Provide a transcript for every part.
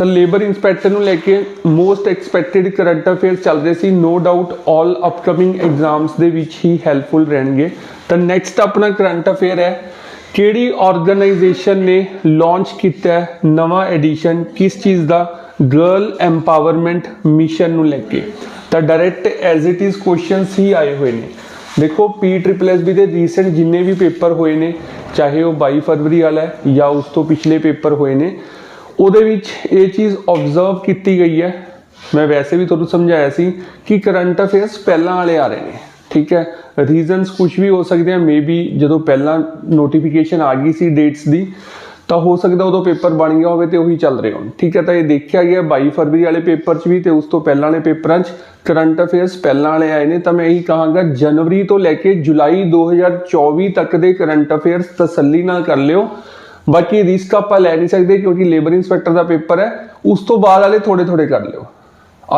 ਤਾਂ labour inspector ਨੂੰ ਲੈ ਕੇ ਮੋਸਟ ਐਕਸਪੈਕਟਿਡ ਕਰੰਟ ਅਫੇਅਰ ਚੱਲ ਰਹੇ ਸੀ। No doubt all upcoming exams ਦੇ ਵਿੱਚ ਹੀ ਹੈਲਪਫੁਲ ਰਹਿਣਗੇ। ਤਾਂ ਨੈਕਸਟ ਆਪਣਾ ਕਰੰਟ ਅਫੇਅਰ ਹੈ। ਕਿਹੜੀ ਆਰਗੇਨਾਈਜੇਸ਼ਨ ਨੇ ਲਾਂਚ ਕੀਤਾ ਨਵਾਂ ਐਡੀਸ਼ਨ ਕਿਸ ਚੀਜ਼ ਦਾ? ਗਰਲ ਐਮਪਾਵਰਮੈਂਟ ਮਿਸ਼ਨ ਨੂੰ ਲੈ ਕੇ। ਤਾਂ direct as it is questions ਹੀ ਆਏ ਹੋਏ ਨੇ। ਦੇਖੋ ਪੀ ਟ੍ਰਿਪਲ ਐਸ ਬੀ ਦੇ ਰੀਸੈਂਟ ਜਿੰਨੇ ਵੀ ਪੇਪਰ ਹੋਏ ਨੇ, ਚਾਹੇ ਉਹ 22 ਫਰਵਰੀ ਵਾਲਾ ਹੈ ਜਾਂ ਉਸ ਤੋਂ ਪਿਛਲੇ ਪੇਪਰ ਹੋਏ ਨੇ ਉਹਦੇ ਵਿੱਚ ਇਹ ਚੀਜ਼ ਆਬਜ਼ਰਵ ਕੀਤੀ ਗਈ ਹੈ। ਮੈਂ ਵੈਸੇ ਵੀ ਤੁਹਾਨੂੰ ਸਮਝਾਇਆ ਸੀ ਕਿ ਕਰੰਟ ਅਫੇਅਰਸ ਪਹਿਲਾਂ ਵਾਲੇ ਆ ਰਹੇ ਨੇ, ਠੀਕ ਹੈ? ਰੀਜ਼ਨਸ ਕੁਝ ਵੀ ਹੋ ਸਕਦੇ ਆ ਮੇਬੀ ਜਦੋਂ ਪਹਿਲਾਂ ਨੋਟੀਫਿਕੇਸ਼ਨ ਆ ਗਈ ਸੀ ਡੇਟਸ ਦੀ, ਤਾਂ ਹੋ ਸਕਦਾ ਉਦੋਂ ਪੇਪਰ ਬਣ ਗਿਆ ਹੋਵੇ ਤੇ ਉਹੀ ਚੱਲ ਰਹੇ ਹੋਣ। ਠੀਕ ਹੈ, ਤਾਂ ਇਹ ਦੇਖਿਆ ਗਿਆ 22 ਫਰਵਰੀ ਵਾਲੇ ਪੇਪਰ 'ਚ ਵੀ ਤੇ ਉਸ ਤੋਂ ਪਹਿਲਾਂ ਵਾਲੇ ਪੇਪਰਾਂ 'ਚ ਕਰੰਟ ਅਫੇਅਰਸ ਪਹਿਲਾਂ ਵਾਲੇ ਆਏ ਨੇ। ਤਾਂ ਮੈਂ ਇਹੀ ਕਹਾਂਗਾ, ਜਨਵਰੀ ਤੋਂ ਲੈ ਕੇ ਜੁਲਾਈ 2024 ਤੱਕ ਦੇ ਕਰੰਟ ਅਫੇਅਰਸ ਤਸੱਲੀ ਨਾਲ ਕਰ ਲਿਓ। ਬਾਕੀ ਰਿਸਕ ਆਪਾਂ ਲੈ ਨਹੀਂ ਸਕਦੇ ਕਿਉਂਕਿ ਲੇਬਰ ਇਨਸਪੈਕਟਰ ਦਾ ਪੇਪਰ ਹੈ, ਉਸ ਤੋਂ ਬਾਅਦ ਵਾਲੇ ਥੋੜੇ ਥੋੜੇ ਕਰ ਲਿਓ।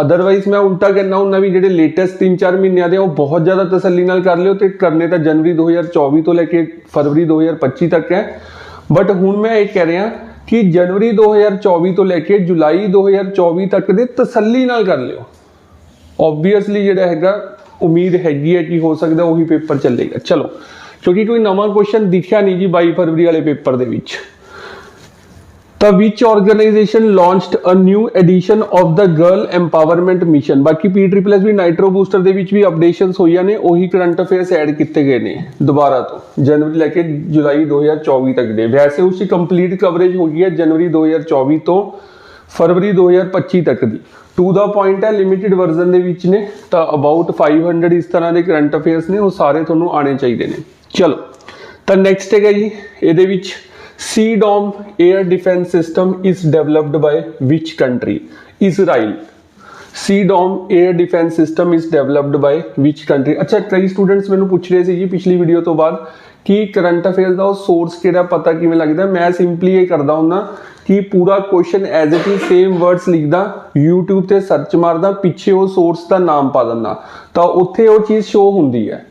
ਅਦਰਵਾਈਜ਼ ਮੈਂ ਉਲਟਾ ਕਹਿੰਦਾ ਹੁੰਦਾ ਵੀ ਜਿਹੜੇ ਲੇਟੈਸਟ 3-4 ਮਹੀਨਿਆਂ ਦੇ ਉਹ ਬਹੁਤ ਜ਼ਿਆਦਾ ਤਸੱਲੀ ਨਾਲ ਕਰ ਲਿਓ ਤੇ ਕਰਨੇ ਤਾਂ ਜਨਵਰੀ 2024 ਤੋਂ ਲੈ ਕੇ ਫਰਵਰੀ 2025 ਤੱਕ ਹੈ। ਬਟ ਹੁਣ ਮੈਂ ਇਹ ਕਹਿ ਰਿਹਾ ਕਿ ਜਨਵਰੀ 2024 ਤੋਂ ਲੈ ਕੇ ਜੁਲਾਈ 2024 ਤੱਕ ਦੇ ਤਸੱਲੀ ਨਾਲ ਕਰ ਲਿਓ। ਆਬਵੀਅਸਲੀ ਜਿਹੜਾ ਹੈਗਾ, ਉਮੀਦ ਹੈਗੀ ਹੈ ਕਿ ਹੋ ਸਕਦਾ ਉਹੀ ਪੇਪਰ ਚੱਲੇਗਾ। ਚਲੋ ਕਿਉਂਕਿ ਕੋਈ ਨਵਾਂ ਕੁਐਸਚਨ ਦਿਖਿਆ ਨਹੀਂ ਜੀ 22 ਫਰਵਰੀ ਵਾਲੇ ਪੇਪਰ ਦੇ ਵਿੱਚ। ਤਾਂ ਵਿਚ organisation launched a new edition of the girl empowerment mission ਬਾਕੀ P triple S B nitro booster ਦੇ ਵਿੱਚ ਵੀ ਅਪਡੇਸ਼ਨਸ ਹੋਈਆਂ ਨੇ, ਉਹੀ ਕਰੰਟ ਅਫੇਅਰਸ ਐਡ ਕੀਤੇ ਗਏ ਨੇ ਦੁਬਾਰਾ ਤੋਂ। ਜਨਵਰੀ ਲੈ ਕੇ ਜੁਲਾਈ 2024 ਤੱਕ ਦੇ। ਵੈਸੇ ਉਸ ਦੀ ਕੰਪਲੀਟ ਕਵਰੇਜ ਹੋ ਗਈ ਹੈ ਜਨਵਰੀ 2024 ਤੋਂ ਫਰਵਰੀ 2025 ਤੱਕ ਦੀ। ਟੂ ਦਾ ਪੁਆਇੰਟ ਹੈ ਲਿਮਿਟਿਡ ਵਰਜ਼ਨ ਦੇ ਵਿੱਚ ਨੇ, ਤਾਂ ਅਬਾਊਟ 500 ਇਸ ਤਰ੍ਹਾਂ ਦੇ ਕਰੰਟ ਅਫੇਅਰਸ ਨੇ, ਉਹ ਸਾਰੇ ਤੁਹਾਨੂੰ ਆਣੇ ਚਾਹੀਦੇ ਨੇ। ਚਲੋ, ਤਾਂ ਨੈਕਸਟ ਹੈਗਾ ਜੀ, ਇਹਦੇ ਵਿੱਚ CDOM air defense system is developed by which country? Israel. CDOM air defense system is developed by which country? ਅੱਛਾ, ਕਈ ਸਟੂਡੈਂਟਸ ਮੈਨੂੰ ਪੁੱਛ ਰਹੇ ਸੀ ਜੀ ਪਿਛਲੀ ਵੀਡੀਓ ਤੋਂ ਬਾਅਦ ਕਿ ਕਰੰਟ ਅਫੇਅਰਸ ਦਾ ਉਹ ਸੋਰਸ ਕਿਹੜਾ ਪਤਾ ਕਿਵੇਂ ਲੱਗਦਾ? ਮੈਂ ਸਿੰਪਲੀ ਇਹ ਕਰਦਾ ਹੁੰਦਾ ਕਿ ਪੂਰਾ question as it is same words ਲਿਖਦਾ, YouTube ਤੇ ਸਰਚ ਮਾਰਦਾ, ਪਿੱਛੇ ਉਹ ਸੋਰਸ ਦਾ ਨਾਮ ਪਾ ਦਿੰਦਾ। ਤਾਂ ਉੱਥੇ ਉਹ ਚੀਜ਼ ਸ਼ੋ ਹੁੰਦੀ ਹੈ।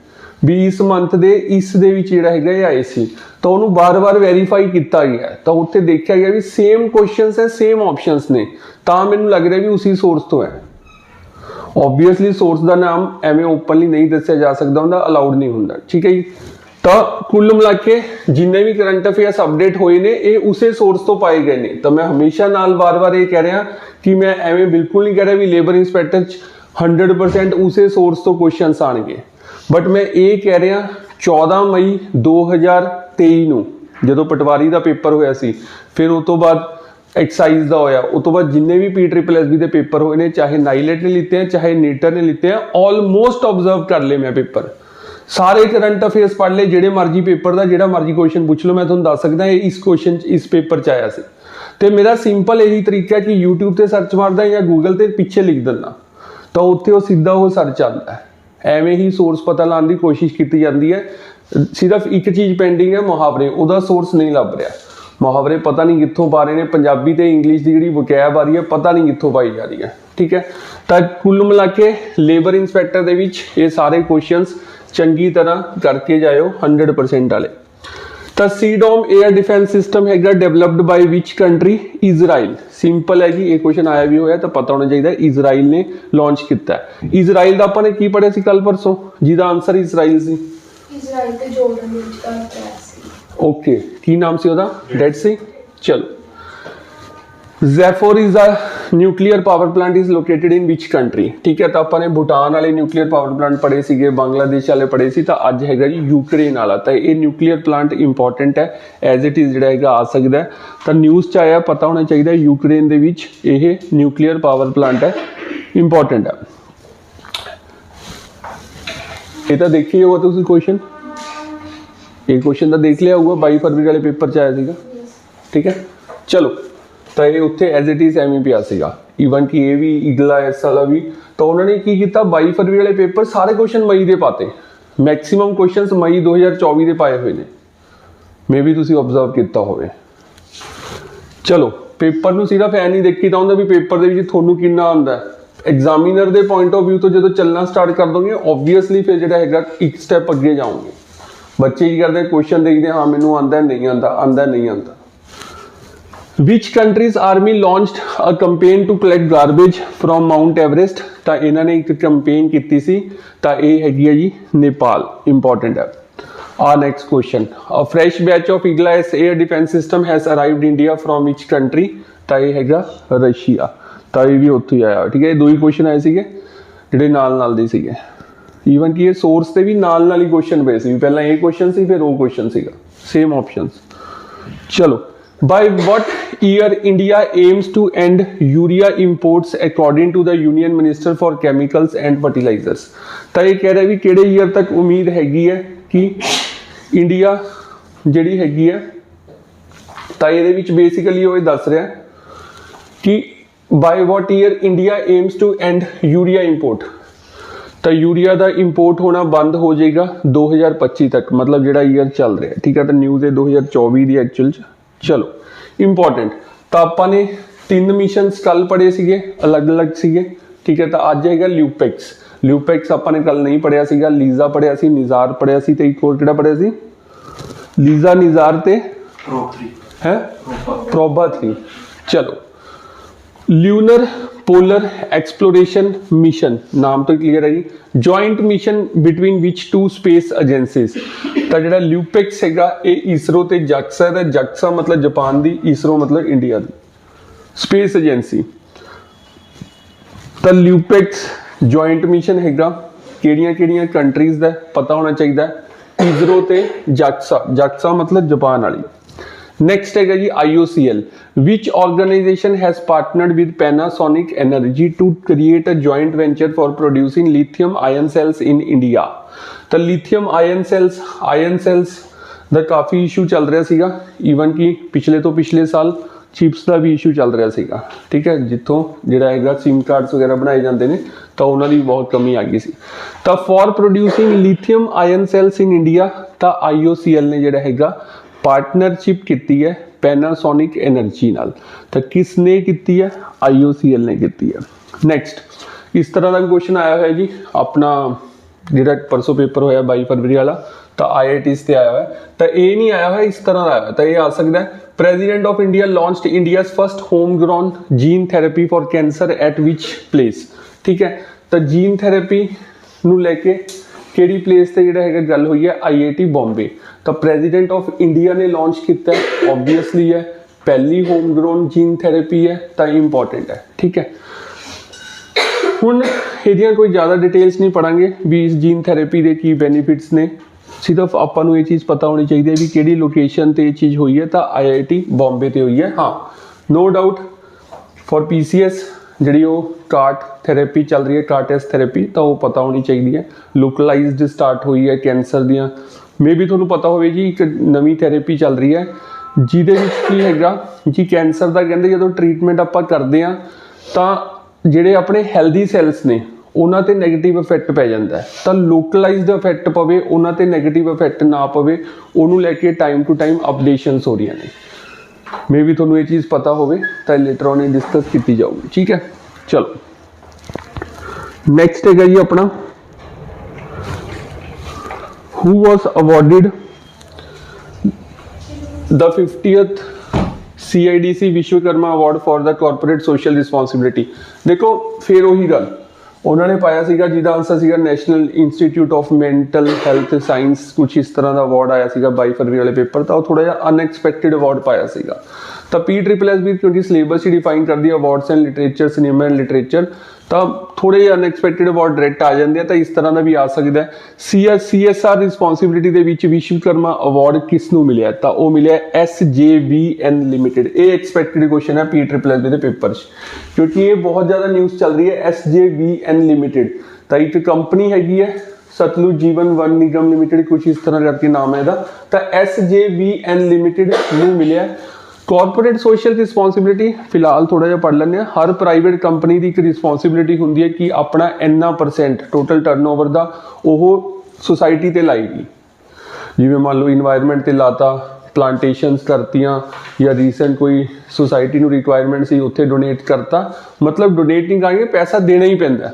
ਵੀ ਇਸ ਮੰਥ ਦੇ, ਇਸ ਦੇ ਵਿੱਚ ਜਿਹੜਾ ਹੈਗਾ ਇਹ ਆਏ ਸੀ। ਤਾਂ ਉਹਨੂੰ ਬਾਰ-ਬਾਰ ਵੈਰੀਫਾਈ ਕੀਤਾ ਗਿਆ। ਤਾਂ ਉੱਥੇ ਦੇਖਿਆ ਗਿਆ ਵੀ ਸੇਮ ਕੁਐਸਚਨਸ ਹੈ ਸੇਮ ਆਪਸ਼ਨਸ ਨੇ। ਤਾਂ ਮੈਨੂੰ ਲੱਗ ਰਿਹਾ ਵੀ ਉਸੇ ਸੋਰਸ ਤੋਂ ਹੈ। ਆਬਵੀਅਸਲੀ ਸੋਰਸ ਦਾ ਨਾਮ ਐਵੇਂ ਓਪਨਲੀ ਨਹੀਂ ਦੱਸਿਆ ਜਾ ਸਕਦਾ ਹੁੰਦਾ ਅਲਾਉਡ ਨਹੀਂ ਹੁੰਦਾ। ਠੀਕ ਹੈ ਜੀ? ਤਾਂ ਕੁੱਲ ਮਿਲਾ ਕੇ ਜਿੰਨੇ ਵੀ ਕਰੰਟ ਅਫੇਅਰਸ ਅਪਡੇਟ ਹੋਏ ਨੇ, ਇਹ ਉਸੇ ਸੋਰਸ ਤੋਂ ਪਾਏ ਗਏ ਨੇ। ਤਾਂ ਮੈਂ ਹਮੇਸ਼ਾ ਨਾਲ ਵਾਰ-ਵਾਰ ਇਹ ਕਹਿ ਰਿਹਾ ਕਿ ਮੈਂ ਐਵੇਂ ਬਿਲਕੁਲ ਨਹੀਂ ਕਹਿ ਰਿਹਾ ਵੀ ਲੇਬਰ ਇਨਸਪੈਕਟਰ ਚ 100% ਉਸੇ ਸੋਰਸ ਤੋਂ ਕੁਐਸਚਨਸ ਆਣਗੇ। ਬਟ ਮੈਂ ਇਹ ਕਹਿ ਰਿਹਾ 14 ਮਈ 2023 ਨੂੰ ਜਦੋਂ ਪਟਵਾਰੀ ਦਾ ਪੇਪਰ ਹੋਇਆ ਸੀ, ਫਿਰ ਉਸ ਤੋਂ ਬਾਅਦ ਐਕਸਾਈਜ਼ ਦਾ ਹੋਇਆ ਉਸ ਤੋਂ ਬਾਅਦ ਜਿੰਨੇ ਵੀ ਪੀ ਟ੍ਰਿਪਲ ਐਸ ਬੀ ਦੇ ਪੇਪਰ ਹੋਏ ਨੇ, ਚਾਹੇ ਨਾਈਲੈਟ ਨੇ ਲਿੱਤੇ ਆ, ਚਾਹੇ ਨੀਟਰ ਨੇ ਲਿੱਤੇ ਆ ਆਲਮੋਸਟ ਆਬਜ਼ਰਵ ਕਰ ਲਏ ਮੈਂ ਪੇਪਰ। ਸਾਰੇ ਕਰੰਟ ਅਫੇਅਰਸ ਪੜ੍ਹ ਲਏ, ਜਿਹੜੇ ਮਰਜ਼ੀ ਪੇਪਰ ਦਾ, ਜਿਹੜਾ ਮਰਜ਼ੀ ਕੁਐਸਚਨ ਪੁੱਛ ਲਓ, ਮੈਂ ਤੁਹਾਨੂੰ ਦੱਸ ਸਕਦਾ, ਇਹ ਇਸ ਕੁਐਸਚਨ ਚ, ਇਸ ਪੇਪਰ ਚ ਆਇਆ ਸੀ। ਤੇ ਮੇਰਾ ਸਿੰਪਲ ਇਹੀ ਤਰੀਕਾ ਕਿ YouTube ਤੇ ਸਰਚ ਮਾਰਦਾ ਜਾਂ Google ਤੇ ਪਿੱਛੇ ਲਿਖ ਦਿੰਦਾ। ਤਾਂ ਉੱਥੇ ਉਹ ਸਿੱਧਾ ਉਹ ਸਰਚ ਆਉਂਦਾ ਹੈ। ਐਵੇਂ ਹੀ ਸੋਰਸ ਪਤਾ ਲਾਉਣ ਦੀ ਕੋਸ਼ਿਸ਼ ਕੀਤੀ ਜਾਂਦੀ ਹੈ। ਸਿਰਫ ਇੱਕ ਚੀਜ਼ ਪੈਂਡਿੰਗ ਹੈ, ਮੁਹਾਵਰੇ। ਉਹਦਾ ਸੋਰਸ ਨਹੀਂ ਲੱਭ ਰਿਹਾ। ਮੁਹਾਵਰੇ ਪਤਾ ਨਹੀਂ ਕਿੱਥੋਂ ਪਾ ਰਹੇ ਨੇ। ਪੰਜਾਬੀ ਤੇ ਇੰਗਲਿਸ਼ ਦੀ ਜਿਹੜੀ ਵਕੈਬ ਆ ਰਹੀ ਹੈ, ਪਤਾ ਨਹੀਂ ਕਿੱਥੋਂ ਪਾਈ ਜਾ ਰਹੀ ਹੈ। ਠੀਕ ਹੈ? ਤਾਂ ਕੁੱਲ ਮਿਲਾ ਕੇ ਲੇਬਰ ਇਨਸਪੈਕਟਰ ਦੇ ਵਿੱਚ ਇਹ ਸਾਰੇ ਕੁਐਸਚਨਸ ਚੰਗੀ ਤਰ੍ਹਾਂ ਕਰਕੇ ਜਾਇਓ 100% ਵਾਲੇ। ਤਾਂ ਸੀਡੋਮ 에ਅਰ ਡਿਫੈਂਸ ਸਿਸਟਮ ਹੈਗਾ developed by which country Israel simple ਹੈ ਜੀ ਇਹ ਕੁਐਸਚਨ ਆਇਆ ਵੀ ਹੋਇਆ ਤਾਂ ਪਤਾ ਹੋਣਾ ਚਾਹੀਦਾ ਇਜ਼ਰਾਈਲ ਨੇ ਲਾਂਚ ਕੀਤਾ ਹੈ ਇਜ਼ਰਾਈਲ ਦਾ ਆਪਾਂ ਨੇ ਕੀ ਪੜਿਆ ਸੀ ਕੱਲ ਪਰਸੋਂ ਜਿਹਦਾ ਆਨਸਰ ਇਜ਼ਰਾਈਲ ਸੀ ਇਜ਼ਰਾਈਲ ਤੇ ਜੋਰਡਨ ਦੇ ਵਿਚਕਾਰ ਕ੍ਰੈਸ਼ ਸੀ ਓਕੇ ਕੀ ਨਾਮ ਸੀ ਉਹਦਾ ਡੈਡ ਸੀ ਚਲੋ Zaporizhzhia nuclear power plant is located in which country ਠੀਕ ਹੈ ਤਾਂ ਆਪਾਂ ਨੇ ਭੂਟਾਨ ਵਾਲੇ ਨਿਊਕਲੀਅਰ ਪਾਵਰ ਪਲਾਂਟ ਪੜੇ ਸੀਗੇ ਬੰਗਲਾਦੇਸ਼ ਵਾਲੇ ਪੜੇ ਸੀ ਤਾਂ ਅੱਜ ਹੈਗਾ ਜੀ ਯੂਕਰੇਨ ਵਾਲਾ। ਤਾਂ ਇਹ ਨਿਊਕਲੀਅਰ ਪਲਾਂਟ ਇੰਪੋਰਟੈਂਟ ਹੈ ਐਜ਼ ਇਟ ਇਜ਼ ਜਿਹੜਾ ਹੈਗਾ ਆ ਸਕਦਾ। ਤਾਂ ਨਿਊਜ਼ ਚ ਆਇਆ ਪਤਾ ਹੋਣਾ ਚਾਹੀਦਾ ਯੂਕਰੇਨ ਦੇ ਵਿੱਚ ਇਹ ਨਿਊਕਲੀਅਰ ਪਾਵਰ ਪਲਾਂਟ ਹੈ ਇੰਪੋਰਟੈਂਟ ਹੈ। ਇਹ ਤਾਂ ਦੇਖੀ ਹੋਗਾ ਤੁਸੀਂ ਕੁਐਸਚਨ ਇਹ ਕੁਐਸਚਨ ਤਾਂ ਦੇਖ ਲਿਆ ਹੋਊਗਾ 22 ਫਰਵਰੀ ਵਾਲੇ ਪੇਪਰ ਚ ਆਇਆ ਸੀਗਾ। ਠੀਕ ਹੈ ਚਲੋ। ਤਾਂ ਇਹ ਉੱਥੇ ਐਜ਼ ਇਟ ਇਜ਼ ਐਵੇਂ ਪਿਆ ਸੀਗਾ। ਈਵਨ ਕਿ ਇਹ ਵੀ ਇਗਲਾ ਐਸ ਵਾਲਾ ਵੀ। ਤਾਂ ਉਹਨਾਂ ਨੇ ਕੀ ਕੀਤਾ? 22 ਫਰਵਰੀ ਵਾਲੇ ਪੇਪਰ ਸਾਰੇ ਕੁਐਸਚਨ ਮਈ ਦੇ ਪਾਤੇ। ਮੈਕਸਿਮਮ ਕੁਐਸਚਨਸ ਮਈ 2024 ਦੇ ਪਾਏ ਹੋਏ ਨੇ। ਮੇਬੀ ਤੁਸੀਂ ਆਬਜ਼ਰਵ ਕੀਤਾ ਹੋਵੇ। ਚਲੋ, ਪੇਪਰ ਨੂੰ ਸਿਰਫ ਐ ਨਹੀਂ ਤਾਂ ਹੁੰਦਾ ਵੀ ਪੇਪਰ ਦੇ ਵਿੱਚ ਤੁਹਾਨੂੰ ਕਿੰਨਾ ਆਉਂਦਾ ਐਗਜ਼ਾਮੀਨਰ ਦੇ ਪੁਆਇੰਟ ਆਫ View ਤੋਂ ਜਦੋਂ ਚੱਲਣਾ ਸਟਾਰਟ ਕਰ ਦੋਗੇ ਆਬਵੀਅਸਲੀ ਫਿਰ ਜਿਹੜਾ ਹੈਗਾ, ਇੱਕ ਸਟੈਪ ਅੱਗੇ ਜਾਓਗੇ। ਬੱਚੇ ਕੀ ਕਰਦੇ? ਕੁਐਸਚਨ ਦੇਖਦੇ, ਹਾਂ, ਮੈਨੂੰ ਆਂਦਾ ਨਹੀਂ ਆਂਦਾ ਆਂਦਾ ਨਹੀਂ ਆਂਦਾ which country's army launched a campaign to collect garbage from Mount Everest ਤਾਂ ਇਹਨਾਂ ਨੇ ਇੱਕ ਕੈਂਪੇਨ ਕੀਤੀ ਸੀ ਤਾਂ ਇਹ ਹੈਗੀ ਹੈ ਜੀ ਨੇਪਾਲ ਇੰਪੋਰਟੈਂਟ ਹੈ ਆ next question a fresh batch of Igla S air defence system has arrived India from which country ਤਾਂ ਇਹ ਹੈਗਾ ਰਸ਼ੀਆ ਤਾਂ ਇਹ ਵੀ ਉੱਥੇ ਹੀ ਆਇਆ ਠੀਕ ਹੈ ਇਹ ਦੋ ਹੀ ਕੁਐਸਚਨ ਆਏ ਸੀਗੇ ਜਿਹੜੇ ਨਾਲ ਨਾਲ ਦੇ ਸੀਗੇ ਈਵਨ ਕਿ ਇਹ ਸੋਰਸ ਤੇ ਵੀ ਨਾਲ ਨਾਲ ਹੀ ਕੁਐਸਚਨ ਪਏ ਸੀ ਪਹਿਲਾਂ ਇਹ ਕੁਐਸਚਨ ਸੀ ਫਿਰ ਉਹ ਕੁਐਸਚਨ ਸੀਗਾ ਸੇਮ ਆਪਸ਼ਨਸ ਚਲੋ by what year, India aims to end urea imports according to the Union Minister for Chemicals and Fertilizers. ਤਾਂ ਇਹ ਕਹਿ ਰਿਹਾ ਵੀ ਕਿਹੜੇ ਈਅਰ ਤੱਕ ਉਮੀਦ ਹੈਗੀ ਹੈ ਕਿ ਇੰਡੀਆ ਜਿਹੜੀ ਹੈਗੀ ਹੈ ਤਾਂ ਇਹਦੇ ਵਿੱਚ ਬੇਸਿਕਲੀ ਉਹ ਇਹ ਦੱਸ ਰਿਹਾ ਕਿ by what year India aims to end urea import ਤਾਂ ਯੂਰੀਆ ਦਾ ਇੰਪੋਰਟ ਹੋਣਾ ਬੰਦ ਹੋ ਜਾਏਗਾ 2025 ਤੱਕ ਮਤਲਬ ਜਿਹੜਾ ਈਅਰ ਚੱਲ ਰਿਹਾ ਠੀਕ ਹੈ ਤਾਂ ਨਿਊਜ਼ ਇਹ 2024 ਦੀ ਐਕਚੁਅਲ ਚ ਚਲੋ ਇੰਪੋਰਟੈਂਟ ਤਾਂ ਆਪਾਂ ਨੇ ਤਿੰਨ ਮਿਸ਼ਨਸ ਕੱਲ ਪੜ੍ਹੇ ਸੀਗੇ ਅਲੱਗ-ਅਲੱਗ ਸੀਗੇ ਠੀਕ ਹੈ ਤਾਂ ਅੱਜ ਹੈਗਾ ਲਿਊਪੈਕਸ ਲਿਊਪੈਕਸ ਆਪਾਂ ਨੇ ਕੱਲ ਨਹੀਂ ਪੜਿਆ ਸੀਗਾ ਲੀਜ਼ਾ ਪੜਿਆ ਸੀ ਨਿਜ਼ਾਰ ਪੜਿਆ ਸੀ ਤੇ ਇੱਕ ਹੋਰ ਕਿਹੜਾ ਪੜਿਆ ਸੀ? ਲੀਜ਼ਾ ਨਿਜ਼ਾਰ ਤੇ ਪ੍ਰੋਪ 3 ਹੈ? ਪ੍ਰੋਬਾ 3 ਚਲੋ ਲਿਊਨਰ ਪੋਲਰ ਐਕਸਪਲੋਰੇਸ਼ਨ ਮਿਸ਼ਨ ਨਾਮ ਤੋਂ ਕਲੀਅਰ ਹੈ ਜੀ। Joint mission between which two space agencies? ਤਾਂ ਜਿਹੜਾ ਲਿਊਪੈਕਸ ਹੈਗਾ, ਇਹ ਇਸਰੋ ਤੇ ਜਕਸਾ ਦਾ। ਜਕਸਾ ਮਤਲਬ ਜਾਪਾਨ ਦੀ, ਇਸਰੋ ਮਤਲਬ ਇੰਡੀਆ ਦੀ। ਸਪੇਸ ਏਜੰਸੀ ਤਾਂ ਲਿਊਪੈਕਸ ਜੁਆਇੰਟ ਮਿਸ਼ਨ ਹੈਗਾ, ਕਿਹੜੀਆਂ ਕਿਹੜੀਆਂ ਕੰਟਰੀਜ਼ ਦਾ ਪਤਾ ਹੋਣਾ ਚਾਹੀਦਾ ਹੈ। ਇਸਰੋ ਤੇ ਜਕਸਾ ਜਕਸਾ ਮਤਲਬ ਜਾਪਾਨ ਵਾਲੀ। ਨੈਕਸਟ ਹੈਗਾ ਜੀ IOCL which organization has partnered with Panasonic Energy to create a joint venture for producing lithium ion cells in India ਤਾਂ lithium ion cells ion cells ਦਾ ਕਾਫੀ ਇਸ਼ੂ ਚੱਲ ਰਿਹਾ ਸੀਗਾ ਈਵਨ ਕਿ ਪਿਛਲੇ ਤੋਂ ਪਿਛਲੇ ਸਾਲ ਚਿਪਸ ਦਾ ਵੀ ਇਸ਼ੂ ਚੱਲ ਰਿਹਾ ਸੀਗਾ ਠੀਕ ਹੈ ਜਿੱਥੋਂ ਜਿਹੜਾ ਹੈਗਾ SIM ਕਾਰਡਸ ਵਗੈਰਾ ਬਣਾਏ ਜਾਂਦੇ ਨੇ ਤਾਂ ਉਹਨਾਂ ਦੀ ਬਹੁਤ ਕਮੀ ਆ ਗਈ ਸੀ ਤਾਂ for producing lithium ion cells in India ਤਾਂ IOCL ਨੇ ਜਿਹੜਾ ਹੈਗਾ ਪਾਰਟਨਰਸ਼ਿਪ ਕੀਤੀ ਹੈ ਪੈਨਾਸੋਨਿਕ એનર્ਜੀ ਨਾਲ। ਤਾਂ ਕਿਸ ਨੇ ਕੀਤੀ ਹੈ? IOCL ਨੇ ਕੀਤੀ ਹੈ। ਨੈਕਸਟ ਇਸ ਤਰ੍ਹਾਂ ਦਾ ਕੁਐਸਚਨ ਆਇਆ ਹੋਇਆ ਜੀ। ਆਪਣਾ ਜਿਹੜਾ ਪਰਸੋ ਪੇਪਰ ਹੋਇਆ 22 ਫਰਵਰੀ ਵਾਲਾ, ਤਾਂ ਆਈਆਈਟੀਸ ਤੇ ਆਇਆ ਹੋਇਆ। ਤਾਂ ਇਹ ਨਹੀਂ ਆਇਆ ਹੋਇਆ, ਇਸ ਤਰ੍ਹਾਂ ਦਾ ਆਇਆ ਤਾਂ ਇਹ ਆ ਸਕਦਾ president of India launched India's first home grown gene therapy for cancer at which place ਠੀਕ ਹੈ, ਤਾਂ ਜੀਨ ਥੈਰੇਪੀ ਨੂੰ ਲੈ ਕੇ ਕਿਹੜੀ ਪਲੇਸ ਤੇ ਜਿਹੜਾ ਹੈਗਾ ਗੱਲ ਹੋਈ ਹੈ? ਆਈਆਈਟੀ ਬੰਬੇ ਤਾਂ ਪ੍ਰੈਜ਼ੀਡੈਂਟ ਆਫ ਇੰਡੀਆ ਨੇ ਲਾਂਚ ਕੀਤਾ ਹੈ ਆਬਵੀਅਸਲੀ ਹੈ। ਪਹਿਲੀ ਹੋਮ ਗਰਾਊਂਡ ਜੀਨ ਥੈਰੇਪੀ ਹੈ, ਤਾਂ ਇੰਪੋਰਟੈਂਟ ਹੈ। ਠੀਕ ਹੈ। ਹੁਣ ਇਹਦੀਆਂ ਕੋਈ ਜ਼ਿਆਦਾ ਡਿਟੇਲਸ ਨਹੀਂ ਪੜਾਂਗੇ ਵੀ ਇਸ ਜੀਨ ਥੈਰੇਪੀ ਦੇ ਕੀ ਬੈਨੀਫਿਟਸ ਨੇ। ਸਿਰਫ ਆਪਾਂ ਨੂੰ ਇਹ ਚੀਜ਼ ਪਤਾ ਹੋਣੀ ਚਾਹੀਦੀ ਹੈ ਵੀ ਕਿਹੜੀ ਲੋਕੇਸ਼ਨ ਤੇ ਇਹ ਚੀਜ਼ ਹੋਈ ਹੈ, ਤਾਂ ਆਈਆਈਟੀ ਬੰਬੇ ਤੇ ਹੋਈ ਹੈ। ਹਾਂ ਨੋ ਡਾਊਟ ਫॉर ਪੀਸੀਐਸ ਜਿਹੜੀ ਉਹ ਕਾਰਟ ਥੈਰੇਪੀ ਚੱਲ ਰਹੀ ਹੈ ਕਾਰਟੈਸ ਥੈਰੇਪੀ ਤਾਂ ਉਹ ਪਤਾ ਹੋਣੀ ਚਾਹੀਦੀ ਹੈ। ਲੋਕਲਾਈਜ਼ਡ ਸਟਾਰਟ ਹੋਈ ਹੈ ਕੈਂਸਰ ਦੀਆਂ। ਮੇਬੀ ਤੁਹਾਨੂੰ ਪਤਾ ਹੋਵੇ ਜੀ, ਇੱਕ ਨਵੀਂ ਥੈਰੇਪੀ ਚੱਲ ਰਹੀ ਹੈ, ਜਿਹਦੇ ਵਿੱਚ ਕੀ ਹੈਗਾ ਜੀ ਕੈਂਸਰ ਦਾ ਕਹਿੰਦੇ ਜਦੋਂ ਟ੍ਰੀਟਮੈਂਟ ਆਪਾਂ ਕਰਦੇ ਆ ਤਾਂ ਜਿਹੜੇ ਆਪਣੇ ਹੈਲਦੀ ਸੈਲਸ ਨੇ, ਉਹਨਾਂ ਤੇ 네ਗੇਟਿਵ ਇਫੈਕਟ ਪੈ ਜਾਂਦਾ ਹੈ। ਤਾਂ ਲੋਕਲਾਈਜ਼ਡ ਇਫੈਕਟ ਪਵੇ, ਉਹਨਾਂ ਤੇ 네ਗੇਟਿਵ ਇਫੈਕਟ ਨਾ ਪਵੇ, ਉਹਨੂੰ ਲੈ ਕੇ ਟਾਈਮ ਟੂ ਟਾਈਮ ਅਪਡੇਸ਼ਨਸ ਹੋ ਰਹੀਆਂ ਨੇ। ਮੇਬੀ ਤੁਹਾਨੂੰ ਇਹ ਚੀਜ਼ ਪਤਾ ਹੋਵੇ ਤਾਂ ਲੇਟਰ ਔਨ ਇਹ ਡਿਸਕਸ ਕੀਤੀ ਜਾਊਗੀ ਠੀਕ ਹੈ ਚਲੋ ਨੈਕਸਟ ਹੈਗਾ ਜੀ ਆਪਣਾ who was awarded the 50th CIDC Vishwakarma award for the corporate social responsibility ਦੇਖੋ ਫੇਰ ਉਹੀ ਗੱਲ ਉਹਨਾਂ ਨੇ ਪਾਇਆ ਸੀਗਾ, ਜਿਹਦਾ ਆਨਸਰ ਸੀਗਾ national institute of mental health science ਕੁਝ ਇਸ ਤਰ੍ਹਾਂ ਦਾ ਅਵਾਰਡ ਆਇਆ ਸੀਗਾ 22 ਫਰਵਰੀ ਵਾਲੇ ਪੇਪਰ ਤਾਂ ਉਹ ਥੋੜਾ ਜਿਹਾ ਅਨਐਕਸਪੈਕਟਿਡ ਅਵਾਰਡ ਪਾਇਆ ਸੀਗਾ। ਤਾਂ ਪੀ ਟ੍ਰਿਪਲ ਐਸ ਵੀ ਕਿਉਂਕਿ ਸਿਲੇਬਸ ਹੀ ਡਿਫਾਈਨ ਕਰਦੀ ਹੈ awards and literature cinema and literature ਤਾਂ ਥੋੜੇ ਜਿਹਾ ਅਨਐਕਸਪੈਕਟਿਡ ਅਵਾਰਡ ਡਾਇਰੈਕਟ ਆ ਜਾਂਦੇ ਆ, ਤਾਂ ਇਸ ਤਰ੍ਹਾਂ ਦਾ ਵੀ ਆ ਸਕਦਾ ਹੈ। ਸੀਐਸ ਸੀਐਸਆਰ ਰਿਸਪੌਂਸਿਬਿਲਿਟੀ ਦੇ ਵਿੱਚ ਵਿਸ਼ਵਕਰਮਾ ਅਵਾਰਡ ਕਿਸ ਨੂੰ ਮਿਲਿਆ? ਤਾਂ ਉਹ ਮਿਲਿਆ ਐਸਜੇਵੀਐਨ ਲਿਮਿਟਿਡ ਇਹ ਐਕਸਪੈਕਟਿਡ ਕੁਐਸਚਨ ਹੈ ਪੀ ਟ੍ਰਿਪਲ ਐਸ ਦੇ ਪੇਪਰ 'ਚ। ਕਿਉਂਕਿ ਇਹ ਬਹੁਤ ਜ਼ਿਆਦਾ ਨਿਊਜ਼ ਚੱਲ ਰਹੀ ਹੈ ਐਸਜੇਵੀਐਨ ਲਿਮਿਟਿਡ ਤਾਂ ਇੱਕ ਕੰਪਨੀ ਹੈਗੀ ਹੈ, ਸਤਲੁਜ ਜੀਵਨ ਵਨ ਨਿਗਮ ਲਿਮਿਟਿਡ ਕੁਝ ਇਸ ਤਰ੍ਹਾਂ ਕਰਕੇ ਨਾਮ ਹੈ ਇਹਦਾ। ਤਾਂ ਐਸਜੇਵੀਐਨ ਲਿਮਿਟਿਡ ਨੂੰ ਮਿਲਿਆ ਕਾਰਪੋਰੇਟ ਸੋਸ਼ਲ ਰਿਸਪੌਂਸਿਬਿਲਟੀ ਫਿਲਹਾਲ ਥੋੜਾ ਜਿਹਾ ਪੜ ਲੈਂਦੇ ਆ ਹਰ ਪ੍ਰਾਈਵੇਟ ਕੰਪਨੀ ਦੀ ਇੱਕ ਰਿਸਪੌਂਸਿਬਿਲਟੀ ਹੁੰਦੀ ਹੈ ਕਿ ਆਪਣਾ ਇੰਨਾ ਪਰਸੈਂਟ ਟੋਟਲ ਟਰਨਓਵਰ ਦਾ, ਉਹ ਸੋਸਾਇਟੀ ਤੇ ਲਾਏਗੀ। ਜਿਵੇਂ ਮੰਨ ਲਓ এনवायरमेंट ਤੇ ਲਾਤਾ ਪਲਾਂਟੇਸ਼ਨਸ ਕਰਤੀਆਂ, ਜਾਂ ਰੀਸੈਂਟ ਕੋਈ ਸੋਸਾਇਟੀ ਨੂੰ ਰਿਕੁਆਇਰਮੈਂਟ ਸੀ, ਉੱਥੇ ਡੋਨੇਟ ਕਰਤਾ। ਮਤਲਬ ਡੋਨੇਟ ਨਹੀਂ ਕਰਾਂਗੇ ਪੈਸਾ ਦੇਣਾ ਹੀ ਪੈਂਦਾ।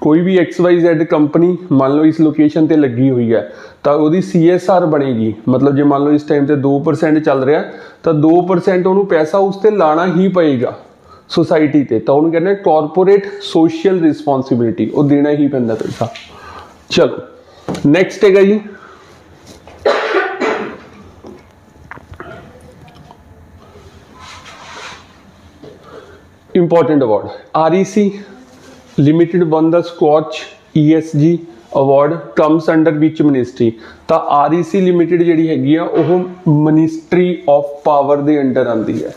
ਕੋਈ ਵੀ XYZ ਕੰਪਨੀ ਮੰਨ ਲਓ ਇਸ ਲੋਕੇਸ਼ਨ ਤੇ ਲੱਗੀ ਹੋਈ ਹੈ ਤਾਂ ਉਹਦੀ CSR ਬਣੇਗੀ। ਮਤਲਬ ਜੇ ਮੰਨ ਲਓ ਇਸ ਟਾਈਮ ਤੇ 2% ਚੱਲ ਰਿਹਾ, ਤਾਂ 2% ਉਹਨੂੰ ਪੈਸਾ ਉਸ ਤੇ ਲਾਣਾ ਹੀ ਪਏਗਾ ਸੋਸਾਇਟੀ ਤੇ। ਤਾਂ ਉਹਨੂੰ ਕਹਿੰਦੇ ਕਾਰਪੋਰੇਟ ਸੋਸ਼ਲ ਰਿਸਪੌਂਸਿਬਿਲਟੀ ਉਹ ਦੇਣਾ ਹੀ ਪੈਂਦਾ ਪੈਸਾ। ਚਲੋ ਨੈਕਸਟ ਹੈਗਾ ਜੀ। important award REC Limited won the Scotch ESG award comes under which ministry ਤਾਂ ਆਰਈਸੀ ਲਿਮਿਟਿਡ ਜਿਹੜੀ ਹੈਗੀ ਆ ਉਹ ਮਿਨਿਸਟਰੀ ਆਫ ਪਾਵਰ ਦੇ ਅੰਡਰ ਆਂਦੀ ਹੈ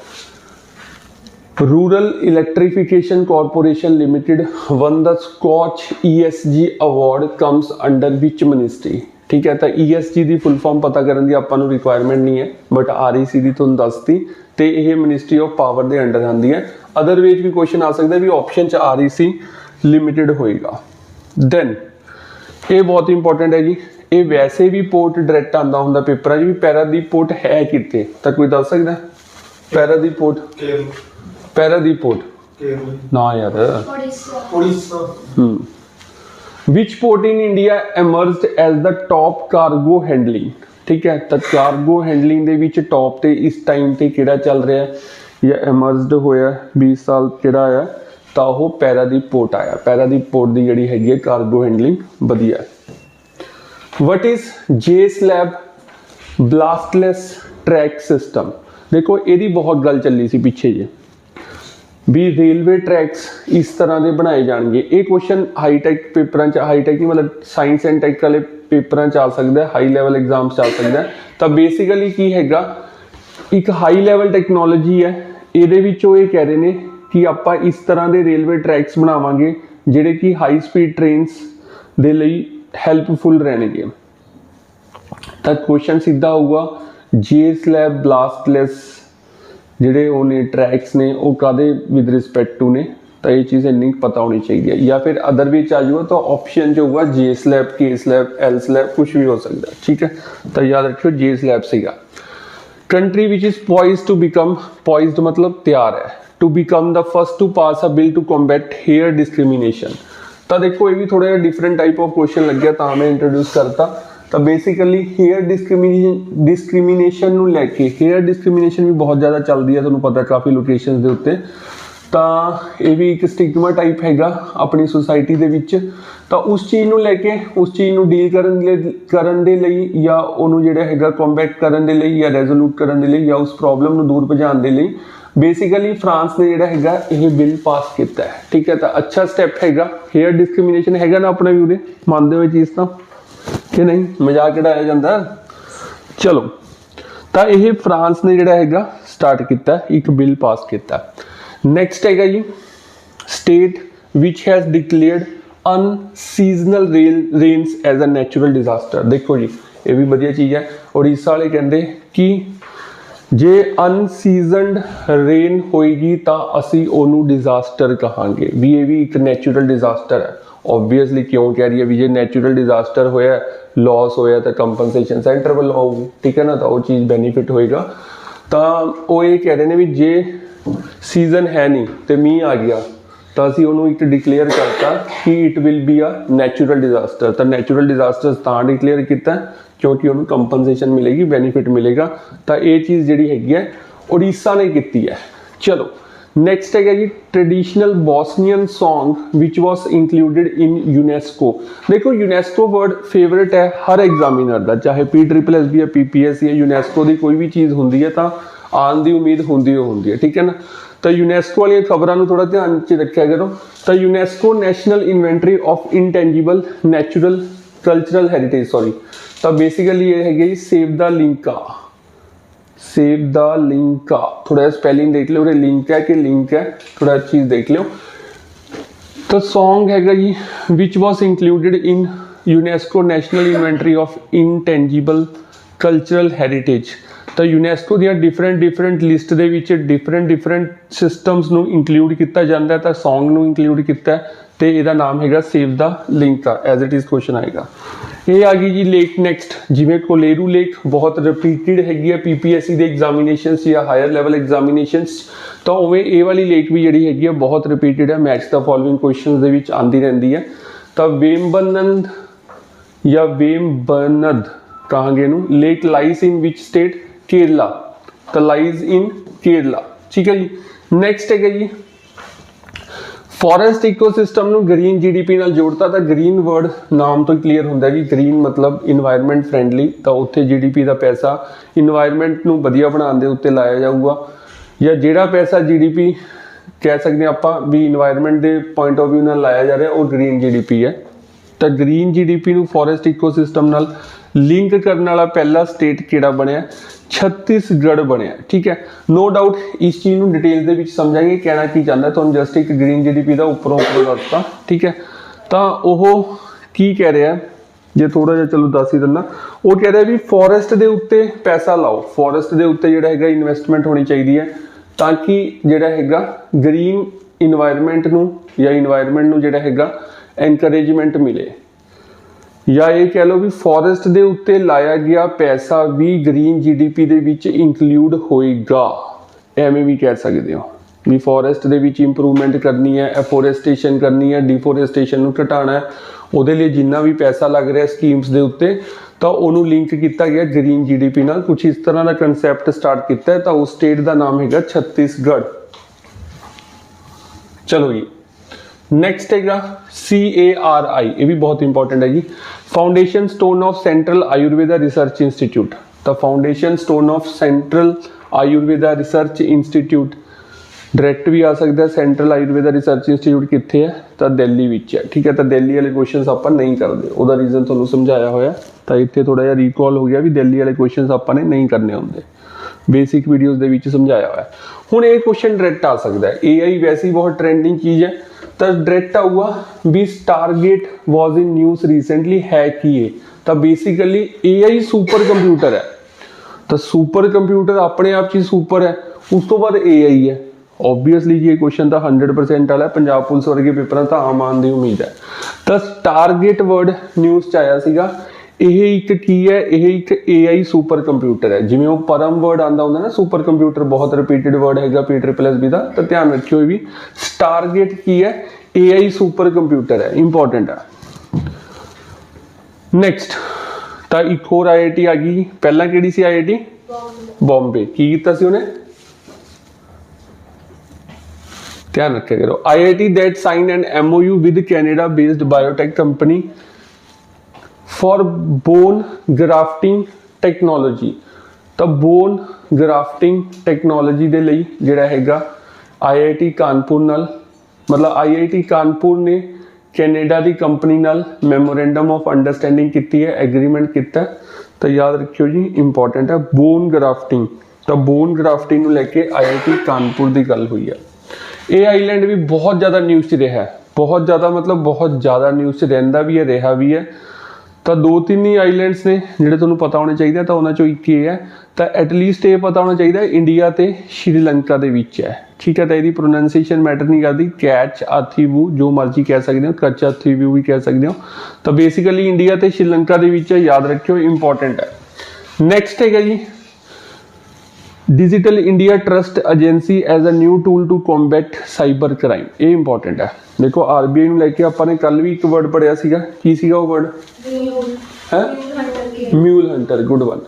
rural electrification corporation limited one ਦਾ Scotch ESG award comes under ਵਿਚ ਮਿਨਿਸਟਰੀ ਠੀਕ ਹੈ ਤਾਂ ਈਐਸਜੀ ਦੀ ਫੁੱਲ ਫਾਰਮ ਪਤਾ ਕਰਨ ਦੀ ਆਪਾਂ ਨੂੰ ਰਿਕੁਆਇਰਮੈਂਟ ਨਹੀਂ ਹੈ ਬਟ ਆਰਈਸੀ ਦੀ ਤੁਹਾਨੂੰ ਦੱਸਤੀ ਤੇ ਇਹ ਮਿਨਿਸਟਰੀ ਆਫ ਪਾਵਰ ਦੇ ਅੰਡਰ ਆਂਦੀ ਹੈ ਅਦਰਵੇਜ ਵੀ ਕੁਐਸਚਨ ਆ ਸਕਦਾ ਵੀ ਆਪਸ਼ਨ ਚ ਆਰਈਸੀ ਲਿਮਿਟਿਡ ਹੋਏਗਾ ਦੈਨ ਇਹ ਬਹੁਤ ਇੰਪੋਰਟੈਂਟ ਹੈ ਜੀ। ਇਹ ਵੈਸੇ ਵੀ ਪੋਰਟ ਡਾਇਰੈਕਟ ਆਉਂਦਾ ਹੁੰਦਾ ਪੇਪਰਾਂ 'ਚ ਵੀ ਪੈਰਾਦੀਪ ਪੋਰਟ ਹੈ ਕਿੱਥੇ? ਤਾਂ ਕੋਈ ਦੱਸ ਸਕਦਾ? ਪੈਰਾਦੀਪ ਪੋਰਟ ਕੇਰਲ। ਪੈਰਾਦੀਪ ਪੋਰਟ ਨਾ ਯਾਰ। Orissa. Hmm. Which port in India emerged as the top cargo handling? ਠੀਕ ਹੈ? ਤਾਂ ਕਾਰਗੋ ਹੈਂਡਲਿੰਗ ਦੇ ਵਿੱਚ ਟੌਪ ਤੇ ਇਸ ਟਾਈਮ ਤੇ ਕਿਹੜਾ ਚੱਲ ਰਿਹਾ? ਹੈ ਜਾਂ ਐਮਰਜਡ ਹੋਇਆ? 20 ਸਾਲ ਕਿਹੜਾ ਆਇਆ? ਤਾਂ ਉਹ ਪੈਰਾ ਪੈਰਾਦੀਪ ਪੋਰਟ ਆਇਆ। ਪੈਰਾ ਪੈਰਾਦੀਪ ਪੋਰਟ ਦੀ ਜਿਹੜੀ ਹੈਗੀ ਹੈ ਕਾਰਗੋ ਹੈਂਡਲਿੰਗ ਵਧੀਆ। ਹੈ what is J slab ballastless track system ਦੇਖੋ, ਇਹਦੀ ਬਹੁਤ ਗੱਲ ਚੱਲੀ ਸੀ ਪਿੱਛੇ ਜੇ। ਵੀ ਰੇਲਵੇ ਟਰੈਕਸ ਇਸ ਤਰ੍ਹਾਂ ਦੇ ਬਣਾਏ ਜਾਣਗੇ। ਇਹ ਕੁਐਸਚਨ ਹਾਈ ਟੈਕ ਪੇਪਰਾਂ ਚ ਹਾਈ ਟੈਕ ਨਹੀਂ, ਮਤਲਬ ਸਾਇੰਸ ਐਂਡ ਟੈਕ ਵਾਲੇ ਪੇਪਰਾਂ ਚ ਆ ਸਕਦਾ ਹੈ ਹਾਈ ਲੈਵਲ ਐਗਜ਼ਾਮਸ ਚ ਆ ਸਕਦਾ ਹੈ। ਤਾਂ ਬੇਸਿਕਲੀ ਕੀ ਹੈਗਾ? ਇੱਕ ਹਾਈ ਲੈਵਲ ਟੈਕਨੋਲੋਜੀ ਹੈ। ਇਹਦੇ ਵਿੱਚ ਉਹ ਇਹ ਕਹਿ ਰਹੇ ਨੇ ਕਿ ਆਪਾਂ ਇਸ ਤਰ੍ਹਾਂ ਦੇ ਰੇਲਵੇ ਟਰੈਕਸ ਬਣਾਵਾਂਗੇ, ਜਿਹੜੇ ਕਿ ਹਾਈ ਸਪੀਡ ਟ੍ਰੇਨਸ ਦੇ ਲਈ ਹੈਲਪਫੁਲ ਰਹਿਣਗੇ। ਤਾਂ ਕੁਐਸਚਨ ਸਿੱਧਾ ਹੋਊਗਾ ਜੇ ਸਲੈਬ ਬਲਾਸਟਲੈਸ ਜਿਹੜੇ ਉਹ ਨੇ ਟਰੈਕਸ ਨੇ, ਉਹ ਕਾਦੇ ਵਿਦ ਰਿਸਪੈਕਟ ਟੂ ਨੇ? ਤਾਂ ਇਹ ਚੀਜ਼ ਲਿੰਕ ਪਤਾ ਹੋਣੀ ਚਾਹੀਦੀ ਹੈ। ਜਾਂ ਫਿਰ ਅਦਰ ਵੀ ਚਾਹੀਏ ਤਾਂ ਆਪਸ਼ਨ ਜੋ ਹੋਗਾ J slab K slab L slab ਕੁਝ ਵੀ ਹੋ ਸਕਦਾ ਠੀਕ ਹੈ? ਤਾਂ ਯਾਦ ਰੱਖਿਓ ਜੇ ਸਲੈਬ ਸੀਗਾ। Country which is poised to become poised ਮਤਲਬ ਤਿਆਰ ਹੈ। ਟੂ ਬਿਕਮ ਦਾ first to pass a bill to combat hair discrimination ਤਾਂ ਦੇਖੋ, ਇਹ ਵੀ ਥੋੜਾ ਜਿਹਾ ਡਿਫਰੈਂਟ ਟਾਈਪ ਆਫ ਕੁਐਸਚਨ ਲੱਗਿਆ, ਤਾਂ ਮੈਂ ਇੰਟਰੋਡਿਊਸ ਕਰਤਾ। ਤਾਂ ਬੇਸਿਕਲੀ ਹੇਅਰ ਡਿਸਕ੍ਰਿਮੀਨੇਸ਼ਨ ਡਿਸਕ੍ਰਿਮੀਨੇਸ਼ਨ ਨੂੰ ਲੈ ਕੇ ਹੇਅਰ ਡਿਸਕ੍ਰਿਮੀਨੇਸ਼ਨ ਵੀ ਬਹੁਤ ਜ਼ਿਆਦਾ ਚੱਲਦੀ ਹੈ ਤੁਹਾਨੂੰ ਪਤਾ ਕਾਫੀ ਲੋਕੇਸ਼ਨਸ ਦੇ ਉੱਤੇ। ਤਾਂ ਇਹ ਵੀ ਇੱਕ ਸਟਿਗਮਾ ਟਾਈਪ ਹੈਗਾ ਆਪਣੀ ਸੋਸਾਇਟੀ ਦੇ ਵਿੱਚ। ਤਾਂ ਉਸ ਚੀਜ਼ ਨੂੰ ਲੈ ਕੇ, ਉਸ ਚੀਜ਼ ਨੂੰ ਡੀਲ ਕਰਨ ਲਈ ਕਰਨ ਦੇ ਲਈ ਜਾਂ ਉਹਨੂੰ ਜਿਹੜਾ ਹੈਗਾ ਕੰਬੈਟ ਕਰਨ ਦੇ ਲਈ ਜਾਂ ਰੈਜ਼ੋਲੂਟ ਕਰਨ ਦੇ ਲਈ ਜਾਂ ਉਸ ਪ੍ਰੋਬਲਮ ਨੂੰ ਦੂਰ ਭਜਾਉਣ ਦੇ ਲਈ ਬੇਸਿਕਲੀ ਫਰਾਂਸ ਨੇ ਜਿਹੜਾ ਹੈਗਾ, ਇਹ ਬਿੱਲ ਪਾਸ ਕੀਤਾ ਹੈ। ਠੀਕ ਹੈ, ਤਾਂ ਅੱਛਾ ਸਟੈਪ ਹੈਗਾ। ਹੇਅਰ ਡਿਸਕ੍ਰਿਮੀਨੇਸ਼ਨ ਹੈਗਾ ਨਾ ਆਪਣੇ ਵੀਰੇ? ਮੰਨਦੇ ਹੋ ਚੀਜ਼ ਤਾਂ? ਕਿ ਨਹੀਂ? ਮਜ਼ਾਕ ਉਡਾਇਆ ਜਾਂਦਾ? ਚਲੋ, ਤਾਂ ਇਹ ਫਰਾਂਸ ਨੇ ਜਿਹੜਾ ਹੈਗਾ ਸਟਾਰਟ ਕੀਤਾ ਇੱਕ ਬਿੱਲ ਪਾਸ ਕੀਤਾ ਨੈਕਸਟ ਹੈਗਾ ਜੀ state which has declared unseasonal rain rains as a natural disaster ਦੇਖੋ ਜੀ, ਇਹ ਵੀ ਵਧੀਆ ਚੀਜ਼ ਹੈ। ਉੜੀਸਾ ਵਾਲੇ ਕਹਿੰਦੇ ਕਿ ਜੇ ਅਨਸੀਜ਼ਨਡ ਰੇਨ ਹੋਏਗੀ ਤਾਂ ਅਸੀਂ ਉਹਨੂੰ ਡਿਜ਼ਾਸਟਰ ਕਹਾਂਗੇ। ਵੀ ਇਹ ਵੀ ਇੱਕ ਨੈਚੁਰਲ ਡਿਜ਼ਾਸਟਰ ਹੈ। ਆਬਵੀਅਸਲੀ ਕਿਉਂ ਕਹਿ ਰਹੀ ਹੈ ਵੀ ਜੇ ਨੈਚੁਰਲ ਡਿਜ਼ਾਸਟਰ ਹੋਇਆ ਲਾਸ ਹੋਇਆ ਤਾਂ ਕੰਪਨਸੇਸ਼ਨ ਸੈਂਟਰ ਵੱਲੋਂ ਆਊਗੀ। ਠੀਕ ਹੈ ਨਾ? ਤਾਂ ਉਹ ਚੀਜ਼ ਬੈਨੀਫਿਟ ਹੋਏਗਾ। ਤਾਂ ਉਹ ਇਹ ਕਹਿ ਰਹੇ ਨੇ ਵੀ ਜੇ ਸੀਜ਼ਨ ਹੈ ਨਹੀਂ ਤੇ ਮੀਂਹ ਆ ਗਿਆ ਤਾਂ ਅਸੀਂ ਉਹਨੂੰ ਇੱਕ ਡਿਕਲੇਅਰ ਕਰਤਾ ਕਿ it will be a natural disaster ਤਾਂ ਨੈਚੁਰਲ ਡਿਜ਼ਾਸਟਰ ਤਾਂ ਡਿਕਲੇਅਰ ਕੀਤਾ ਕਿਉਂਕਿ ਉਹਨੂੰ ਕੰਪਨਸੇਸ਼ਨ ਮਿਲੇਗੀ ਬੈਨੀਫਿਟ ਮਿਲੇਗਾ। ਤਾਂ ਇਹ ਚੀਜ਼ ਜਿਹੜੀ ਹੈਗੀ ਹੈ, ਉੜੀਸਾ ਨੇ ਕੀਤੀ ਹੈ। ਚਲੋ ਨੈਕਸਟ ਹੈਗਾ ਜੀ traditional Bosnian Song which was included in UNESCO ਦੇਖੋ, UNESCO ਵਰਡ ਫੇਵਰਿਟ ਹੈ ਹਰ ਐਗਜ਼ਾਮੀਨਰ ਦਾ। ਚਾਹੇ ਪੀ ਟ੍ਰਿਪਲ ਐਸ ਬੀ ਹੈ ਪੀਪੀਐਸ ਜਾਂ UNESCO ਦੀ ਕੋਈ ਵੀ ਚੀਜ਼ ਹੁੰਦੀ ਹੈ ਤਾਂ ਆਉਣ ਦੀ ਉਮੀਦ ਹੁੰਦੀ ਹੋ ਹੁੰਦੀ ਹੈ, ਠੀਕ ਹੈ ਨਾ? ਤਾਂ ਯੂਨੈਸਕੋ ਵਾਲੀਆਂ ਖਬਰਾਂ ਨੂੰ ਥੋੜਾ ਧਿਆਨ 'ਚ ਰੱਖਿਆ ਕਰੋ। ਤਾਂ UNESCO national inventory of intangible natural cultural heritage sorry ਤਾਂ ਬੇਸਿਕਲੀ ਇਹ ਹੈਗੇ ਜੀ ਸੇਵ ਦਾ ਲਿੰਕਾ। ਸੇਵ ਦਾ ਲਿੰਕਾ। ਥੋੜਾ ਸਪੈਲਿੰਗ ਦੇਖ ਲਿਓ, ਉਰੇ ਲਿੰਕ ਹੈ ਕਿ ਲਿੰਕ ਹੈ? ਥੋੜਾ ਚੀਜ਼ ਦੇਖ ਲਿਓ। ਤਾਂ Song ਹੈਗਾ ਜੀ, which was included in UNESCO National Inventory of Intangible Cultural Heritage ਤਾਂ ਯੂਨੈਸਕੋ ਦੀਆਂ ਡਿਫਰੈਂਟ ਡਿਫਰੈਂਟ ਲਿਸਟ ਦੇ ਵਿੱਚ ਡਿਫਰੈਂਟ ਡਿਫਰੈਂਟ ਸਿਸਟਮਸ ਨੂੰ ਇਨਕਲੂਡ ਕੀਤਾ ਜਾਂਦਾ ਹੈ, ਤਾਂ Song ਨੂੰ ਇਨਕਲੂਡ ਕੀਤਾ ਹੈ ਤੇ ਇਹਦਾ ਨਾਮ ਹੈਗਾ save the link the as it is question ਆਏਗਾ। ਇਹ ਆ ਗਈ ਜੀ ਲੇਕ ਨੈਕਸਟ ਜਿਵੇਂ ਕੋਲੇਰੂ ਲੇਕ ਬਹੁਤ ਰਿਪੀਟਿਡ ਹੈਗੀ ਹੈ ਪੀਪੀਐਸਸੀ ਦੇ ਐਗਜ਼ਾਮੀਨੇਸ਼ਨਸ ਜਾਂ ਹਾਇਰ ਲੈਵਲ ਐਗਜ਼ਾਮੀਨੇਸ਼ਨਸ ਤਾਂ ਉਵੇਂ ਇਹ ਵਾਲੀ ਲੇਕ ਵੀ ਜਿਹੜੀ ਹੈਗੀ ਆ ਬਹੁਤ ਰਿਪੀਟਿਡ ਹੈ ਮੈਚ ਦਾ ਫੋਲੋਇੰਗ ਕੁਐਸਚਨਸ ਦੇ ਵਿੱਚ ਆਂਦੀ ਰਹਿੰਦੀ ਹੈ। ਤਾਂ ਵੇਮਬਨੰਦ ਜਾਂ ਵੇਮਬਨਦ ਕਹਾਂਗੇ ਇਹਨੂੰ ਲੇਕ ਲਾਈਸ ਇਨ ਵਿਚ ਸਟੇਟ ਕੇਰਲਾ ਕਲਾਈਜ਼ ਇਨ ਕੇਰਲਾ, ਠੀਕ ਹੈ ਜੀ। ਨੈਕਸਟ ਹੈਗਾ ਜੀ ਫੋਰੈਸਟ ਇਕੋਸਿਸਟਮ ਨੂੰ ਗ੍ਰੀਨ ਜੀਡੀਪੀ ਨਾਲ ਜੋੜਤਾ ਤਾਂ ਗ੍ਰੀਨ ਵਰਡ ਨਾਮ ਤੋਂ ਕਲੀਅਰ ਹੁੰਦਾ ਕਿ ਗ੍ਰੀਨ ਮਤਲਬ এনवायरमेंट ਫਰੈਂਡਲੀ ਤਾਂ ਉੱਥੇ ਜੀਡੀਪੀ ਦਾ ਪੈਸਾ এনवायरमेंट ਨੂੰ ਵਧੀਆ ਬਣਾਉਣ ਦੇ ਉੱਤੇ ਲਾਇਆ ਜਾਊਗਾ। ਜਾਂ ਜਿਹੜਾ ਪੈਸਾ ਜੀਡੀਪੀ ਕਹਿ ਸਕਦੇ ਆਪਾਂ ਵੀ এনवायरमेंट ਦੇ ਪੁਆਇੰਟ ਆਫ View ਨਾਲ ਲਾਇਆ ਜਾ ਰਿਹਾ, ਉਹ ਗ੍ਰੀਨ ਜੀਡੀਪੀ ਹੈ। ਤਾਂ ਗ੍ਰੀਨ ਜੀਡੀਪੀ ਨੂੰ ਫੋਰੈਸਟ ਇਕੋਸਿਸਟਮ ਨਾਲ ਲਿੰਕ ਕਰਨ ਵਾਲਾ ਪਹਿਲਾ ਸਟੇਟ ਕਿਹੜਾ ਬਣਿਆ? ਛੱਤੀਸਗੜ੍ਹ ਬਣਿਆ, ਠੀਕ ਹੈ? ਨੋ ਡਾਊਟ ਇਸ ਚੀਜ਼ ਨੂੰ ਡਿਟੇਲ ਦੇ ਵਿੱਚ ਸਮਝਾਂਗੇ, ਕਹਿਣਾ ਕੀ ਚਾਹੁੰਦਾ, ਤੁਹਾਨੂੰ ਜਸਟ ਇੱਕ ਗ੍ਰੀਨ ਜੀਡੀਪੀ ਦਾ ਉੱਪਰੋਂ ਉੱਪਰ ਦੱਸਤਾ ਠੀਕ ਹੈ? ਤਾਂ ਉਹ ਕੀ ਕਹਿ ਰਿਹਾ? ਜੇ ਥੋੜਾ ਜਿਹਾ ਚਲੋ ਦੱਸ ਹੀ ਦਿੰਦਾ। ਉਹ ਕਹਿ ਰਿਹਾ ਵੀ ਫੋਰੈਸਟ ਦੇ ਉੱਤੇ ਪੈਸਾ ਲਾਓ। ਫੋਰੈਸਟ ਦੇ ਉੱਤੇ ਜਿਹੜਾ ਹੈਗਾ ਇਨਵੈਸਟਮੈਂਟ ਹੋਣੀ ਚਾਹੀਦੀ ਹੈ, ਤਾਂ ਕਿ ਜਿਹੜਾ ਹੈਗਾ ਗ੍ਰੀਨ এনवायरमेंट ਨੂੰ ਜਾਂ এনवायरमेंट ਨੂੰ ਜਿਹੜਾ ਹੈਗਾ ਐਨਕਰੇਜਮੈਂਟ ਮਿਲੇ। ਜਾਂ ਇਹ ਕਹਿ ਲਓ ਵੀ ਫੋਰੈਸਟ ਦੇ ਉੱਤੇ ਲਾਇਆ ਗਿਆ ਪੈਸਾ ਵੀ ਗ੍ਰੀਨ ਜੀਡੀਪੀ ਦੇ ਵਿੱਚ ਇਨਕਲੂਡ ਹੋਏਗਾ। ਐਵੇਂ ਵੀ ਕਹਿ ਸਕਦੇ ਹੋ। ਵੀ ਫੋਰੈਸਟ ਦੇ ਵਿੱਚ ਇੰਪਰੂਵਮੈਂਟ ਕਰਨੀ ਹੈ ਐਫੋਰੈਸਟੇਸ਼ਨ ਕਰਨੀ ਹੈ ਡਿਫੋਰੈਸਟੇਸ਼ਨ ਨੂੰ ਘਟਾਉਣਾ ਹੈ। ਉਹਦੇ ਲਈ ਜਿੰਨਾ ਵੀ ਪੈਸਾ ਲੱਗ ਰਿਹਾ ਸਕੀਮਸ ਦੇ ਉੱਤੇ, ਤਾਂ ਉਹਨੂੰ ਲਿੰਕ ਕੀਤਾ ਗਿਆ ਗ੍ਰੀਨ ਜੀਡੀਪੀ ਨਾਲ। ਕੁਝ ਇਸ ਤਰ੍ਹਾਂ ਦਾ ਕਨਸੈਪਟ ਸਟਾਰਟ ਕੀਤਾ ਤਾਂ ਉਸ ਸਟੇਟ ਦਾ ਨਾਮ ਹੈਗਾ ਛੱਤੀਸਗੜ੍ਹ। ਚਲੋ ਜੀ। ਨੈਕਸਟ ਹੈਗਾ ਸੀ ਏ ਆਰ ਆਈ ਇਹ ਵੀ ਬਹੁਤ ਇੰਪੋਰਟੈਂਟ ਹੈ ਜੀ। Foundation stone of central Ayurveda research institute ਤਾਂ foundation stone of central Ayurveda research institute direct ਵੀ ਆ ਸਕਦਾ ਸੈਂਟਰਲ ਆਯੁਰਵੇਦਾ ਰਿਸਰਚ ਇੰਸਟੀਚਿਊਟ ਕਿੱਥੇ ਹੈ? ਤਾਂ ਦਿੱਲੀ ਵਿੱਚ ਹੈ। ਠੀਕ ਹੈ, ਤਾਂ ਦਿੱਲੀ ਵਾਲੇ ਕੁਐਸਚਨਸ ਆਪਾਂ ਨਹੀਂ ਕਰਦੇ। ਉਹਦਾ ਰੀਜ਼ਨ ਤੁਹਾਨੂੰ ਸਮਝਾਇਆ ਹੋਇਆ। ਤਾਂ ਇੱਥੇ ਥੋੜਾ ਜਿਹਾ ਰੀਕਾਲ ਹੋ ਗਿਆ ਵੀ ਦਿੱਲੀ ਵਾਲੇ ਕੁਐਸਚਨਸ ਆਪਾਂ ਨੇ ਨਹੀਂ ਕਰਨੇ ਹੁੰਦੇ। ਬੇਸਿਕ ਵੀਡੀਓਜ਼ ਦੇ ਵਿੱਚ ਸਮਝਾਇਆ ਹੋਇਆ। ਹੁਣ ਇਹ ਕੁਐਸਚਨ ਡਾਇਰੈਕਟ ਆ ਸਕਦਾ ਹੈ। AI ਵੈਸੇ ਹੀ ਬਹੁਤ ਟ੍ਰੈਂਡਿੰਗ ਚੀਜ਼ ਹੈ। ਤਾਂ ਡਾਇਰੈਕਟ ਆਊਗਾ ਵੀ ਸਟਾਰਗੇਟ ਵਾਸ ਇਨ ਨਿਊਜ਼ ਰੀਸੈਂਟਲੀ ਹੈ ਕੀ ਇਹ? ਤਾਂ ਬੇਸਿਕਲੀ AI ਸੁਪਰ ਕੰਪਿਊਟਰ ਹੈ। ਤਾਂ ਸੁਪਰ ਕੰਪਿਊਟਰ ਆਪਣੇ ਆਪ 'ਚ ਸੁਪਰ ਹੈ, ਉਸ ਤੋਂ ਬਾਅਦ AI ਹੈ। ਆਬਵੀਅਸਲੀ ਜੀ ਇਹ ਕੁਐਸਚਨ ਤਾਂ 100% ਵਾਲਾ ਪੰਜਾਬ ਪੁਲਿਸ ਵਰਗੇ ਪੇਪਰਾਂ ਤਾਂ ਆਮ ਆਉਣ ਦੀ ਉਮੀਦ ਹੈ। ਤਾਂ ਟਾਰਗੇਟ ਵਰਡ ਨਿਊਜ਼ 'ਚ ਆਇਆ ਸੀਗਾ ਇਹ ਇੱਕ ਕੀ ਹੈ? ਇਹ ਇੱਕ AI ਸੁਪਰ ਕੰਪਿਊਟਰ ਹੈ। ਜਿਵੇਂ ਉਹ ਪਰਮ ਵਰਡ ਆਂਦਾ ਹੁੰਦਾ ਨਾ ਸੁਪਰ ਕੰਪਿਊਟਰ ਬਹੁਤ ਰਿਪੀਟਡ ਵਰਡ ਹੈਗਾ, P++ ਦਾ। ਤਾਂ ਧਿਆਨ ਰੱਖਿਓ ਇਹ ਵੀ। ਸਟਾਰਗੇਟ ਕੀ ਹੈ? AI ਸੁਪਰ ਕੰਪਿਊਟਰ ਹੈ। ਇੰਪੋਰਟੈਂਟ ਹੈ। ਨੈਕਸਟ ਤਾਂ ਇੱਕ ਹੋਰ IIT ਆ ਗਈ। ਪਹਿਲਾਂ ਕਿਹੜੀ ਸੀ IIT ਬੰਬੇ ਕੀ ਕੀਤਾ ਸੀ ਉਹਨੇ? ਧਿਆਨ ਰੱਖਿਆ ਕਰੋ। IIT that signed an MOU with Canada based biotech company for bone grafting technology, ਤਾਂ ਬੋਨ grafting ਟੈਕਨੋਲੋਜੀ ਦੇ ਲਈ ਜਿਹੜਾ ਹੈਗਾ IIT ਕਾਨਪੁਰ ਨਾਲ, ਮਤਲਬ IIT ਕਾਨਪੁਰ ਨੇ ਕੈਨੇਡਾ ਦੀ ਕੰਪਨੀ ਨਾਲ ਮੈਮੋਰੈਂਡਮ ਆਫ ਅੰਡਰਸਟੈਂਡਿੰਗ ਕੀਤੀ ਹੈ ਐਗਰੀਮੈਂਟ ਕੀਤਾ ਤਾਂ ਯਾਦ ਰੱਖਿਓ ਜੀ ਇੰਪੋਰਟੈਂਟ ਹੈ ਬੋਨ ਗ੍ਰਾਫਟਿੰਗ ਤਾਂ ਬੋਨ ਗ੍ਰਾਫਟਿੰਗ ਨੂੰ ਲੈ ਕੇ IIT ਕਾਨਪੁਰ ਦੀ ਗੱਲ ਹੋਈ ਹੈ। ਇਹ ਆਈਲੈਂਡ ਵੀ ਬਹੁਤ ਜ਼ਿਆਦਾ ਨਿਊਜ਼ 'ਚ ਰਿਹਾ ਹੈ। ਬਹੁਤ ਜ਼ਿਆਦਾ, ਮਤਲਬ ਬਹੁਤ ਜ਼ਿਆਦਾ ਨਿਊਜ਼ 'ਚ ਰਹਿੰਦਾ ਵੀ ਹੈ, ਰਿਹਾ ਵੀ ਹੈ। ਤਾਂ ਦੋ ਤਿੰਨ ਹੀ ਆਈਲੈਂਡਸ ਨੇ ਜਿਹੜੇ ਤੁਹਾਨੂੰ ਪਤਾ ਹੋਣੇ ਚਾਹੀਦੇ ਤਾਂ ਉਹਨਾਂ ਚੋਂ ਇੱਕ ਇਹ ਹੈ। ਤਾਂ ਐਟਲੀਸਟ ਇਹ ਪਤਾ ਹੋਣਾ ਚਾਹੀਦਾ ਇੰਡੀਆ ਤੇ ਸ਼੍ਰੀਲੰਕਾ ਦੇ ਵਿੱਚ ਹੈ। ਠੀਕ ਹੈ, ਤਾਂ ਇਹਦੀ ਪ੍ਰੋਨਾਂਸੀਏਸ਼ਨ ਮੈਟਰ ਨਹੀਂ ਕਰਦੀ। ਕੈਚ ਆਥੀਵੂ ਜੋ ਮਰਜ਼ੀ ਕਹਿ ਸਕਦੇ ਹੋ ਕੱਚ ਆਥੀਵੂ ਵੀ ਕਹਿ ਸਕਦੇ ਹੋ। ਤਾਂ ਬੇਸਿਕਲੀ ਇੰਡੀਆ ਤੇ ਸ਼੍ਰੀਲੰਕਾ ਦੇ ਵਿੱਚ ਯਾਦ ਰੱਖਿਓ ਇੰਪੋਰਟੈਂਟ ਹੈ। ਨੈਕਸਟ ਹੈਗਾ ਜੀ digital India trust agency as a new tool to combat cyber crime ਇਹ ਇੰਪੋਰਟੈਂਟ ਹੈ। ਦੇਖੋ ਆਰਬੀਆਈ ਨੂੰ ਲੈ ਕੇ ਆਪਾਂ ਨੇ ਕੱਲ ਵੀ ਇੱਕ ਵਰਡ ਪੜਿਆ ਸੀਗਾ। ਕੀ ਸੀਗਾ ਉਹ ਵਰਡ ਹੈ? Mule hunter mule hunter good one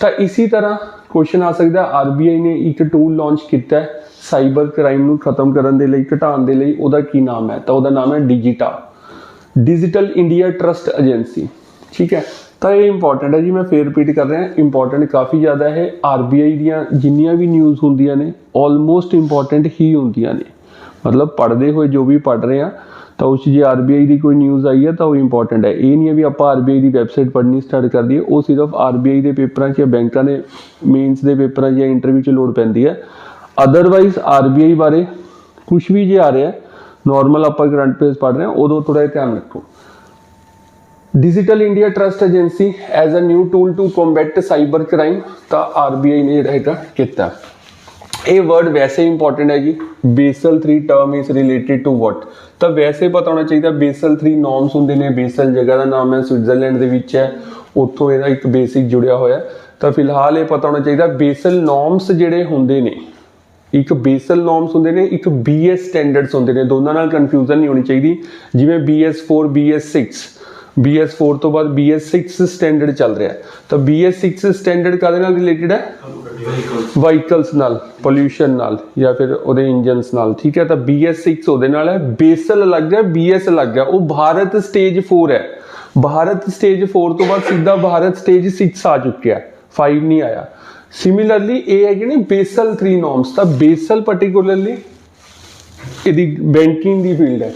ਤਾਂ ਇਸੇ ਤਰ੍ਹਾਂ ਕੁਐਸਚਨ ਆ ਸਕਦਾ। ਆਰਬੀਆਈ ਨੇ ਇੱਕ ਟੂਲ ਲਾਂਚ ਕੀਤਾ ਹੈ ਸਾਈਬਰ ਕ੍ਰਾਈਮ ਨੂੰ ਖਤਮ ਕਰਨ ਦੇ ਲਈ, ਘਟਾਉਣ ਦੇ ਲਈ। ਉਹਦਾ ਕੀ ਨਾਮ ਹੈ? ਤਾਂ ਉਹਦਾ ਨਾਮ ਹੈ ਡਿਜੀਟਾ ਡਿਜੀਟਲ ਇੰਡੀਆ ਟਰਸਟ ਏਜੰਸੀ ਠੀਕ ਹੈ? ਤਾਂ ਇਹ ਇੰਪੋਰਟੈਂਟ ਹੈ ਜੀ, ਮੈਂ ਫੇਰ ਰਿਪੀਟ ਕਰ ਰਿਹਾ ਇੰਪੋਰਟੈਂਟ ਕਾਫੀ ਜ਼ਿਆਦਾ ਹੈ। ਆਰਬੀਆਈ ਦੀਆਂ ਜਿੰਨੀਆਂ ਵੀ ਨਿਊਜ਼ ਹੁੰਦੀਆਂ ਨੇ ਆਲਮੋਸਟ ਇੰਪੋਰਟੈਂਟ ਹੀ ਹੁੰਦੀਆਂ ਨੇ। ਮਤਲਬ ਪੜ੍ਹਦੇ ਹੋਏ ਜੋ ਵੀ ਪੜ੍ਹ ਰਹੇ ਆ, ਤਾਂ ਉਸ 'ਚ ਜੇ ਆਰਬੀਆਈ ਦੀ ਕੋਈ ਨਿਊਜ਼ ਆਈ ਹੈ, ਤਾਂ ਉਹ ਇੰਪੋਰਟੈਂਟ ਹੈ। ਇਹ ਨਹੀਂ ਹੈ ਵੀ ਆਪਾਂ ਆਰਬੀਆਈ ਦੀ ਵੈਬਸਾਈਟ ਪੜ੍ਹਨੀ ਸਟਾਰਟ ਕਰ ਦਈਏ, ਉਹ ਸਿਰਫ ਆਰਬੀਆਈ ਦੇ ਪੇਪਰਾਂ 'ਚ ਜਾਂ ਬੈਂਕਾਂ ਦੇ ਮੇਨਸ ਦੇ ਪੇਪਰਾਂ 'ਚ ਜਾਂ ਇੰਟਰਵਿਊ 'ਚ ਲੋੜ ਪੈਂਦੀ ਹੈ। ਅਦਰਵਾਈਜ਼ ਆਰਬੀਆਈ ਬਾਰੇ ਕੁਝ ਵੀ ਜੇ ਆ ਰਿਹਾ ਨਾਰਮਲ ਆਪਾਂ ਕਰੰਟ ਪੇਜ ਪੜ੍ਹ ਰਹੇ ਹਾਂ, ਉਦੋਂ ਥੋੜਾ ਧਿਆਨ ਰੱਖੋ। Digital India trust agency as a new tool to combat cyber crime ਤਾਂ ਆਰਬੀਆਈ ਨੇ ਜਿਹੜਾ ਹੈਗਾ ਕੀਤਾ। ਇਹ ਵਰਡ ਵੈਸੇ ਇੰਪੋਰਟੈਂਟ ਹੈ ਜੀ, Basel 3 term is related to what ਤਾਂ ਵੈਸੇ ਪਤਾ ਹੋਣਾ ਚਾਹੀਦਾ, ਬੇਸਲ 3 ਨੋਰਮਸ ਹੁੰਦੇ ਨੇ, ਬੇਸਲ ਜਗ੍ਹਾ ਦਾ ਨਾਮ ਹੈ, ਸਵਿਟਜ਼ਰਲੈਂਡ ਦੇ ਵਿੱਚ ਹੈ, ਉੱਥੋਂ ਇਹਦਾ ਇੱਕ ਬੇਸਿਕ ਜੁੜਿਆ ਹੋਇਆ ਤਾਂ ਫਿਲਹਾਲ ਇਹ ਪਤਾ ਹੋਣਾ ਚਾਹੀਦਾ, ਬੇਸਲ ਨੋਰਮਸ ਜਿਹੜੇ ਹੁੰਦੇ ਨੇ, ਇੱਕ ਬੇਸਲ ਨਾਰਮਸ ਹੁੰਦੇ ਨੇ, ਇੱਕ BS ਸਟੈਂਡਰਡਸ ਹੁੰਦੇ ਨੇ। ਦੋਨਾਂ ਨਾਲ ਕਨਫਿਊਜ਼ਨ ਨਹੀਂ ਹੋਣੀ ਚਾਹੀਦੀ, ਜਿਵੇਂ BS4 BS6 BS4 ਤੋਂ ਬਾਅਦ BS6 ਸਟੈਂਡਰਡ ਚੱਲ ਰਿਹਾ ਹੈ। ਤਾਂ BS6 ਸਟੈਂਡਰਡ ਕਾਹਦੇ ਨਾਲ ਰਿਲੇਟਡ ਹੈ? ਵਹੀਕਲਸ ਨਾਲ ਪੋਲਿਊਸ਼ਨ ਨਾਲ ਜਾਂ ਫਿਰ ਉਹਦੇ ਇੰਜਨਸ ਨਾਲ, ਠੀਕ ਹੈ? ਤਾਂ BS6 ਉਹਦੇ ਨਾਲ ਹੈ। ਬੇਸਲ ਅਲੱਗ ਹੈ BS ਅਲੱਗ ਹੈ। ਉਹ ਭਾਰਤ ਸਟੇਜ 4 ਹੈ। ਭਾਰਤ ਸਟੇਜ 4 ਤੋਂ ਬਾਅਦ ਸਿੱਧਾ ਭਾਰਤ ਸਟੇਜ 6 ਆ ਚੁੱਕਿਆ ਹੈ। 5 ਨਹੀਂ ਆਇਆ। ਸਿਮਿਲਰਲੀ ਇਹ ਹੈ ਕਿ ਨਹੀਂ ਬੇਸਲ 3 ਨੋਰਮਸ ਤਾਂ ਬੇਸਲ ਪਾਰਟਿਕੂਲਰਲੀ ਇਹਦੀ ਬੈਂਕਿੰਗ ਦੀ ਫੀਲਡ ਹੈ।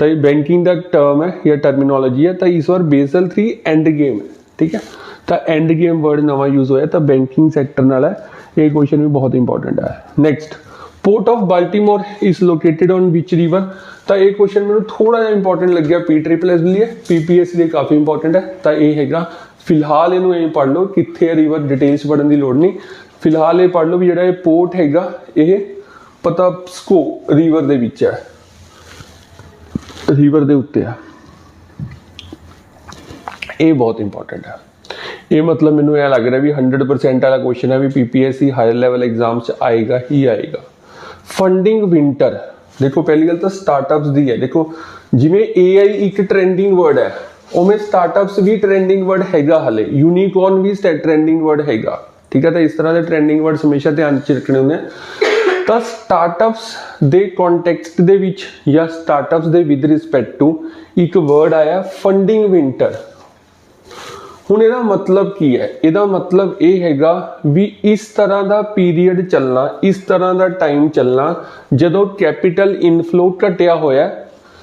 ਤਾਂ ਇਹ ਬੈਂਕਿੰਗ ਦਾ ਟਰਮ ਹੈ ਜਾਂ ਟਰਮੀਨੋਲੋਜੀ ਹੈ, ਤਾਂ ਇਸ ਵਾਰ ਬੇਸਲ 3 ਐਂਡ ਗੇਮ ਹੈ, ਠੀਕ ਹੈ? ਤਾਂ ਐਂਡ ਗੇਮ ਵਰਡ ਨਵਾਂ ਯੂਜ਼ ਹੋਇਆ, ਤਾਂ ਬੈਂਕਿੰਗ ਸੈਕਟਰ ਨਾਲ ਹੈ, ਇਹ ਕੁਐਸਚਨ ਵੀ ਬਹੁਤ ਇੰਪੋਰਟੈਂਟ ਹੈ। Next port of Baltimore is located on which river ਤਾਂ ਇਹ ਕੁਐਸਚਨ ਮੈਨੂੰ ਥੋੜਾ ਜਿਹਾ ਇੰਪੋਰਟੈਂਟ ਲੱਗਿਆ ਪੀ ਟ੍ਰਿਪਲ ਐਸ ਲਈ ਪੀਪੀਐਸ ਲਈ ਕਾਫੀ ਇੰਪੋਰਟੈਂਟ ਹੈ, ਤਾਂ ਇਹ ਹੈਗਾ। ਫਿਲਹਾਲ ਇਹਨੂੰ ਇਹ ਪੜ੍ਹ ਲਓ, ਕਿੱਥੇ ਹੈ ਰਿਵਰ ਡਿਟੇਲਸ ਪੜ੍ਹਨ ਦੀ ਲੋੜ ਨਹੀਂ। ਫਿਲਹਾਲ ਇਹ ਪੜ੍ਹ ਲਓ ਵੀ ਜਿਹੜਾ ਇਹ ਪੋਰਟ ਹੈਗਾ, ਇਹ ਪਤਾ ਸਕੋ ਰਿਵਰ ਦੇ ਵਿੱਚ ਹੈ। ਰਿਵਰ ਦੇ ਉੱਤੇ ਆ। ਇਹ ਬਹੁਤ ਇੰਪੋਰਟੈਂਟ ਹੈ ਇਹ ਮਤਲਬ ਮੈਨੂੰ ਇਹ ਲੱਗ ਰਿਹਾ ਵੀ 100% ਵਾਲਾ ਕੁਐਸਚਨ ਹੈ ਵੀ ਪੀਪੀਐਸਸੀ ਹਾਇਰ ਲੈਵਲ ਐਗਜ਼ਾਮ ਚ ਆਏਗਾ ਹੀ ਆਏਗਾ। ਫੰਡਿੰਗ ਵਿੰਟਰ ਦੇਖੋ, ਪਹਿਲੀ ਗੱਲ ਤਾਂ ਸਟਾਰਟਅਪਸ ਦੀ ਹੈ। ਦੇਖੋ, ਜਿਵੇਂ AI ਇੱਕ ਟ੍ਰੈਂਡਿੰਗ ਵਰਡ ਹੈ, ਉਵੇਂ ਸਟਾਰਟਅਪਸ ਵੀ ਟ੍ਰੈਂਡਿੰਗ ਵਰਡ ਹੈਗਾ ਹਲੇ। ਯੂਨੀਕੋਰਨ ਵੀ ਟ੍ਰੈਂਡਿੰਗ ਵਰਡ ਹੈਗਾ। ਠੀਕ ਹੈ, ਤਾਂ ਇਸ ਤਰ੍ਹਾਂ ਦੇ ਟ੍ਰੈਂਡਿੰਗ ਵਰਡਸ ਹਮੇਸ਼ਾ ਧਿਆਨ ਚ ਰੱਖਣੇ ਹੁੰਦੇ ਆ। ਤਾਂ ਸਟਾਰਟਅਪਸ ਦੇ ਕੰਟੈਕਸਟ ਦੇ ਵਿੱਚ ਜਾਂ ਸਟਾਰਟਅਪਸ ਦੇ ਵਿਦ ਰਿਸਪੈਕਟ ਟੂ ਇੱਕ ਵਰਡ ਆਇਆ ਫੰਡਿੰਗ ਵਿੰਟਰ ਹੁਣ ਇਹਦਾ ਮਤਲਬ ਕੀ ਹੈ? ਇਹਦਾ ਮਤਲਬ ਇਹ ਹੈਗਾ ਵੀ ਇਸ ਤਰ੍ਹਾਂ ਦਾ ਪੀਰੀਅਡ ਚੱਲਣਾ, ਇਸ ਤਰ੍ਹਾਂ ਦਾ ਟਾਈਮ ਚੱਲਣਾ, ਜਦੋਂ ਕੈਪੀਟਲ ਇਨਫਲੋ ਘਟਿਆ ਹੋਇਆ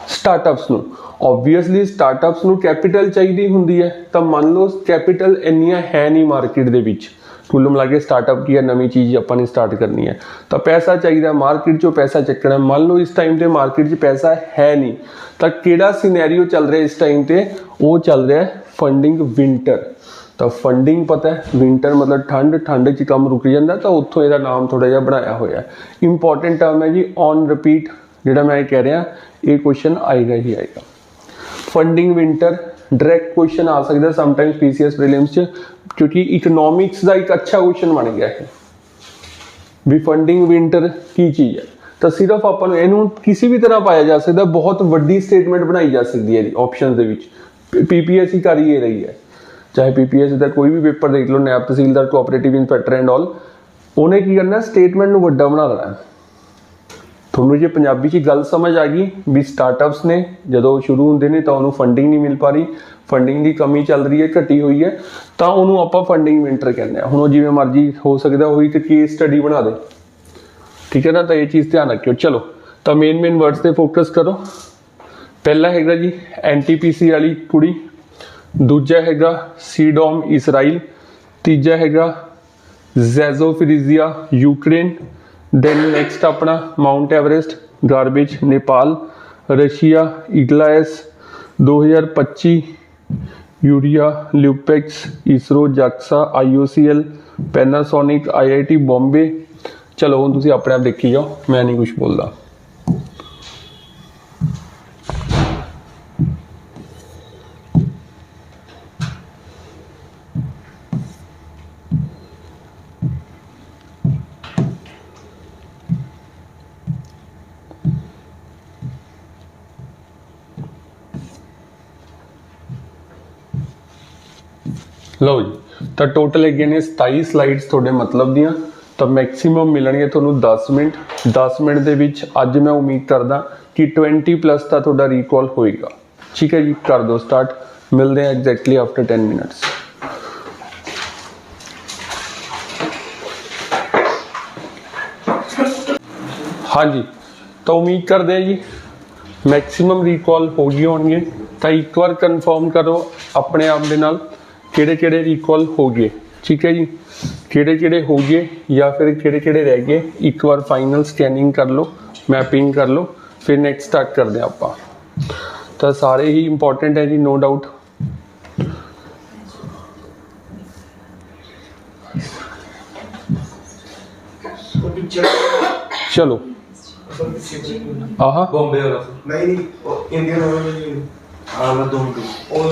ਸਟਾਰਟਅਪਸ ਨੂੰ। ਆਬਵੀਅਸਲੀ ਸਟਾਰਟਅਪਸ ਨੂੰ ਕੈਪੀਟਲ ਚਾਹੀਦੀ ਹੁੰਦੀ ਹੈ। ਤਾਂ ਮੰਨ ਲਓ ਕੈਪੀਟਲ ਇੰਨੀਆਂ ਹੈ ਨਹੀਂ ਮਾਰਕੀਟ ਦੇ ਵਿੱਚ। ਕੁੱਲ ਮਿਲਾ ਕੇ ਸਟਾਰਟਅਪ ਕੀ ਹੈ, ਨਵੀਂ ਚੀਜ਼ ਆਪਾਂ ਨੇ ਸਟਾਰਟ ਕਰਨੀ ਹੈ। ਤਾਂ ਪੈਸਾ ਚਾਹੀਦਾ ਮਾਰਕੀਟ 'ਚੋਂ ਪੈਸਾ ਚੱਕਣਾ ਮੰਨ ਲਓ ਇਸ ਟਾਈਮ ਤੇ ਮਾਰਕੀਟ 'ਚ ਪੈਸਾ ਹੈ ਨਹੀਂ, ਤਾਂ ਕਿਹੜਾ ਸਿਨੈਰੀਓ ਚੱਲ ਰਿਹਾ ਇਸ ਟਾਈਮ ਤੇ? ਉਹ ਚੱਲ ਰਿਹਾ ਹੈ ਫੰਡਿੰਗ ਵਿੰਟਰ ਤਾਂ ਫੰਡਿੰਗ ਪਤਾ ਹੈ ਵਿੰਟਰ ਮਤਲਬ ਠੰਡ ਠੰਡ 'ਚ ਕੰਮ ਰੁਕ ਜਾਂਦਾ, ਤਾਂ ਉੱਥੋਂ ਇਹਦਾ ਨਾਮ ਥੋੜਾ ਜਿਹਾ ਬਣਾਇਆ ਹੋਇਆ ਹੈ। ਇੰਪੋਰਟੈਂਟ ਟਰਮ ਹੈ ਜੀ ਔਨ ਰਿਪੀਟ ਜਿਹੜਾ ਮੈਂ ਇਹ ਕਹਿ ਰਿਹਾ, ਇਹ ਕੁਐਸਚਨ ਆਏਗਾ ਹੀ ਆਏਗਾ। ਫੰਡਿੰਗ ਵਿੰਟਰ ਡਾਇਰੈਕਟ ਕੁਐਸਚਨ ਆ ਸਕਦਾ ਸਮਟਾਈਮਸ ਪੀਸੀਐਸ ਪ੍ਰੀਲਿਮਸ ਚ, ਕਿਉਂਕਿ ਇਕਨੋਮਿਕਸ ਦਾ ਇੱਕ ਅੱਛਾ ਕੁਐਸਚਨ ਬਣ ਗਿਆ ਹੈ। ਵੀ ਫੰਡਿੰਗ ਵਿੰਟਰ ਕੀ ਚੀਜ਼ ਹੈ? ਤਾਂ ਸਿਰਫ ਆਪਾਂ ਨੂੰ ਇਹਨੂੰ ਕਿਸੇ ਵੀ ਤਰ੍ਹਾਂ ਪਾਇਆ ਜਾ ਸਕਦਾ, ਬਹੁਤ ਵੱਡੀ ਸਟੇਟਮੈਂਟ ਬਣਾਈ ਜਾ ਸਕਦੀ ਹੈ ਇਹਦੀ ਆਪਸ਼ਨਸ ਦੇ ਵਿੱਚ। ਪੀਪੀਐਸਸੀ ਕਰ ਹੀ ਇਹ ਰਹੀ ਹੈ। ਚਾਹੇ ਪੀਪੀਐਸਸੀ ਦਾ ਕੋਈ ਵੀ ਪੇਪਰ ਦੇਖ ਲਓ, ਨੈਬ ਤਹਿਸੀਲਦਾਰ ਕੋਆਪਰੇਟਿਵ ਇਨਸਪੈਕਟਰ ਐਂਡ ਆਲ ਉਹਨੇ ਕੀ ਕਰਨਾ ਸਟੇਟਮੈਂਟ ਨੂੰ ਵੱਡਾ ਬਣਾ ਦੇਣਾ। ਤੁਹਾਨੂੰ ਜੇ ਪੰਜਾਬੀ 'ਚ ਗੱਲ ਸਮਝ ਆ ਗਈ ਵੀ ਸਟਾਰਟਅਪਸ ਨੇ ਜਦੋਂ ਸ਼ੁਰੂ ਹੁੰਦੇ ਨੇ ਤਾਂ ਉਹਨੂੰ ਫੰਡਿੰਗ ਨਹੀਂ ਮਿਲ ਪਾ ਰਹੀ ਫੰਡਿੰਗ ਦੀ ਕਮੀ ਚੱਲ ਰਹੀ ਹੈ, ਘਟੀ ਹੋਈ ਹੈ, ਤਾਂ ਉਹਨੂੰ ਆਪਾਂ ਫੰਡਿੰਗ ਵਿੰਟਰ ਕਹਿੰਦੇ ਆ ਹੁਣ ਉਹ ਜਿਵੇਂ ਮਰਜ਼ੀ ਹੋ ਸਕਦਾ ਉਹੀ ਤੇ ਕੇਸ ਸਟੱਡੀ ਬਣਾ ਦੇ। ਠੀਕ ਹੈ ਨਾ? ਤਾਂ ਇਹ ਚੀਜ਼ ਧਿਆਨ ਰੱਖਿਓ। ਚਲੋ, ਤਾਂ ਮੇਨ ਮੇਨ ਵਰਡਸ ਤੇ ਫੋਕਸ ਕਰੋ। ਪਹਿਲਾ ਹੈਗਾ ਜੀ ਐਨਟੀਪੀਸੀ ਵਾਲੀ ਕੁੜੀ, ਦੂਜਾ ਹੈਗਾ ਸੀਡੋਮ ਇਸਰਾਈਲ ਤੀਜਾ ਹੈਗਾ ਜ਼ੈਜ਼ੋਫਿਰੀਜ਼ੀਆ ਯੂਕਰੇਨ ਦੈਨ ਨੈਕਸਟ ਆਪਣਾ Mount Everest garbage Nepal Russia Igla S 2025 urea LUPEX ISRO JAXA IOCL Panasonic IIT Bombay ਚਲੋ ਹੁਣ ਤੁਸੀਂ ਆਪਣੇ ਆਪ ਦੇਖੀ ਜਾਓ, ਮੈਂ ਨਹੀਂ ਕੁਝ ਬੋਲਦਾ। ਲਓ ਜੀ, ਤਾਂ ਟੋਟਲ ਹੈਗੇ ਨੇ 27 ਸਲਾਈਡਸ ਤੁਹਾਡੇ ਮਤਲਬ ਦੀਆਂ, ਤਾਂ ਮੈਕਸਿਮਮ ਮਿਲਣਗੇ ਤੁਹਾਨੂੰ 10 ਮਿੰਟ। 10 ਮਿੰਟ ਦੇ ਵਿੱਚ ਅੱਜ ਮੈਂ ਉਮੀਦ ਕਰਦਾ ਕਿ 20 ਪਲੱਸ ਤਾਂ ਤੁਹਾਡਾ ਰੀਕਾਲ ਹੋਏਗਾ। ਠੀਕ ਹੈ ਜੀ, ਕਰ ਦਿਓ ਸਟਾਰਟ ਮਿਲਦੇ ਹਾਂ ਐਗਜ਼ੈਕਟਲੀ ਆਫਟਰ 10 ਮਿੰਟਸ ਹਾਂਜੀ, ਤਾਂ ਉਮੀਦ ਕਰਦੇ ਹਾਂ ਜੀ ਮੈਕਸਿਮਮ ਰੀਕਾਲ ਹੋ ਗਏ ਹੋਣਗੇ ਤਾਂ ਇੱਕ ਵਾਰ ਕਨਫਰਮ ਕਰੋ ਆਪਣੇ ਆਪ ਦੇ ਨਾਲ। ਕਿਹੜੇ ਕਿਹੜੇ ਇਕੁਅਲ ਹੋ ਗਏ ਠੀਕ ਹੈ ਜੀ ਕਿਹੜੇ ਕਿਹੜੇ ਹੋ ਗਏ ਜਾਂ ਫਿਰ ਕਿਹੜੇ ਕਿਹੜੇ ਰਹਿ ਗਏ ਇੱਕ ਵਾਰ ਫਾਈਨਲ ਸਕੈਨਿੰਗ ਕਰ ਲਓ ਮੈਪਿੰਗ ਕਰ ਲਓ ਫਿਰ ਨੈਕਸਟ ਸਟਾਰਟ ਕਰਦੇ ਆਪਾਂ ਤਾਂ ਸਾਰੇ ਹੀ ਇੰਪੋਰਟੈਂਟ ਹੈ ਜੀ ਨੋ ਡਾਊਟ ਚਲੋ ਆਹਾ ਬੰਬੇ ਵਾਲਾ ਨਹੀਂ ਨਹੀਂ ਇੰਡੀਅਨ ਵਾਲਾ ਨਹੀਂ ਆ ਮੈਂ ਦੋਨੋਂ ਉਹ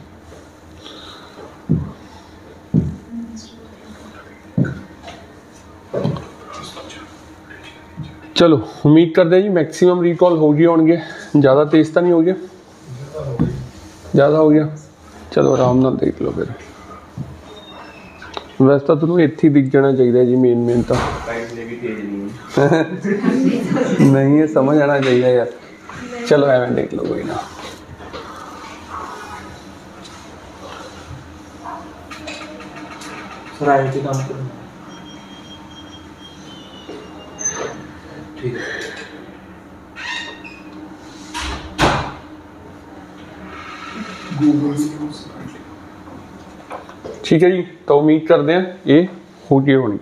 ਚਲੋ, ਉਮੀਦ ਕਰਦੇ ਹਾਂ ਜੀ ਮੈਕਸਿਮਮ ਰੀਕਾਲ ਹੋ ਗਏ ਹੋਣਗੇ। ਜ਼ਿਆਦਾ ਤੇਜ਼ ਤਾਂ ਨਹੀਂ ਹੋ ਗਿਆ ਜ਼ਿਆਦਾ ਹੋ ਗਿਆ। ਚਲੋ, ਆਰਾਮ ਨਾਲ ਦੇਖ ਲਓ ਫਿਰ। ਵੈਸੇ ਤਾਂ ਤੁਹਾਨੂੰ ਇੱਥੇ ਦਿਖ ਜਾਣਾ ਚਾਹੀਦਾ ਜੀ ਮੇਨ ਮੇਨ ਤਾਂ। ਨਹੀਂ, ਇਹ ਸਮਝ ਆਣਾ ਚਾਹੀਦਾ ਯਾਰ। ਚਲੋ, ਐਵੇਂ ਦੇਖ ਲਓ ਕੋਈ ਨਾ। ਸਰ ਤੇ ਕੰਮ ਠੀਕ ਹੈ। ਠੀਕ ਹੈ ਜੀ ਤਾਂ ਉਮੀਦ ਕਰਦੇ ਹਾਂ ਇਹ ਹੋ ਗਈ ਹੋਣੀ।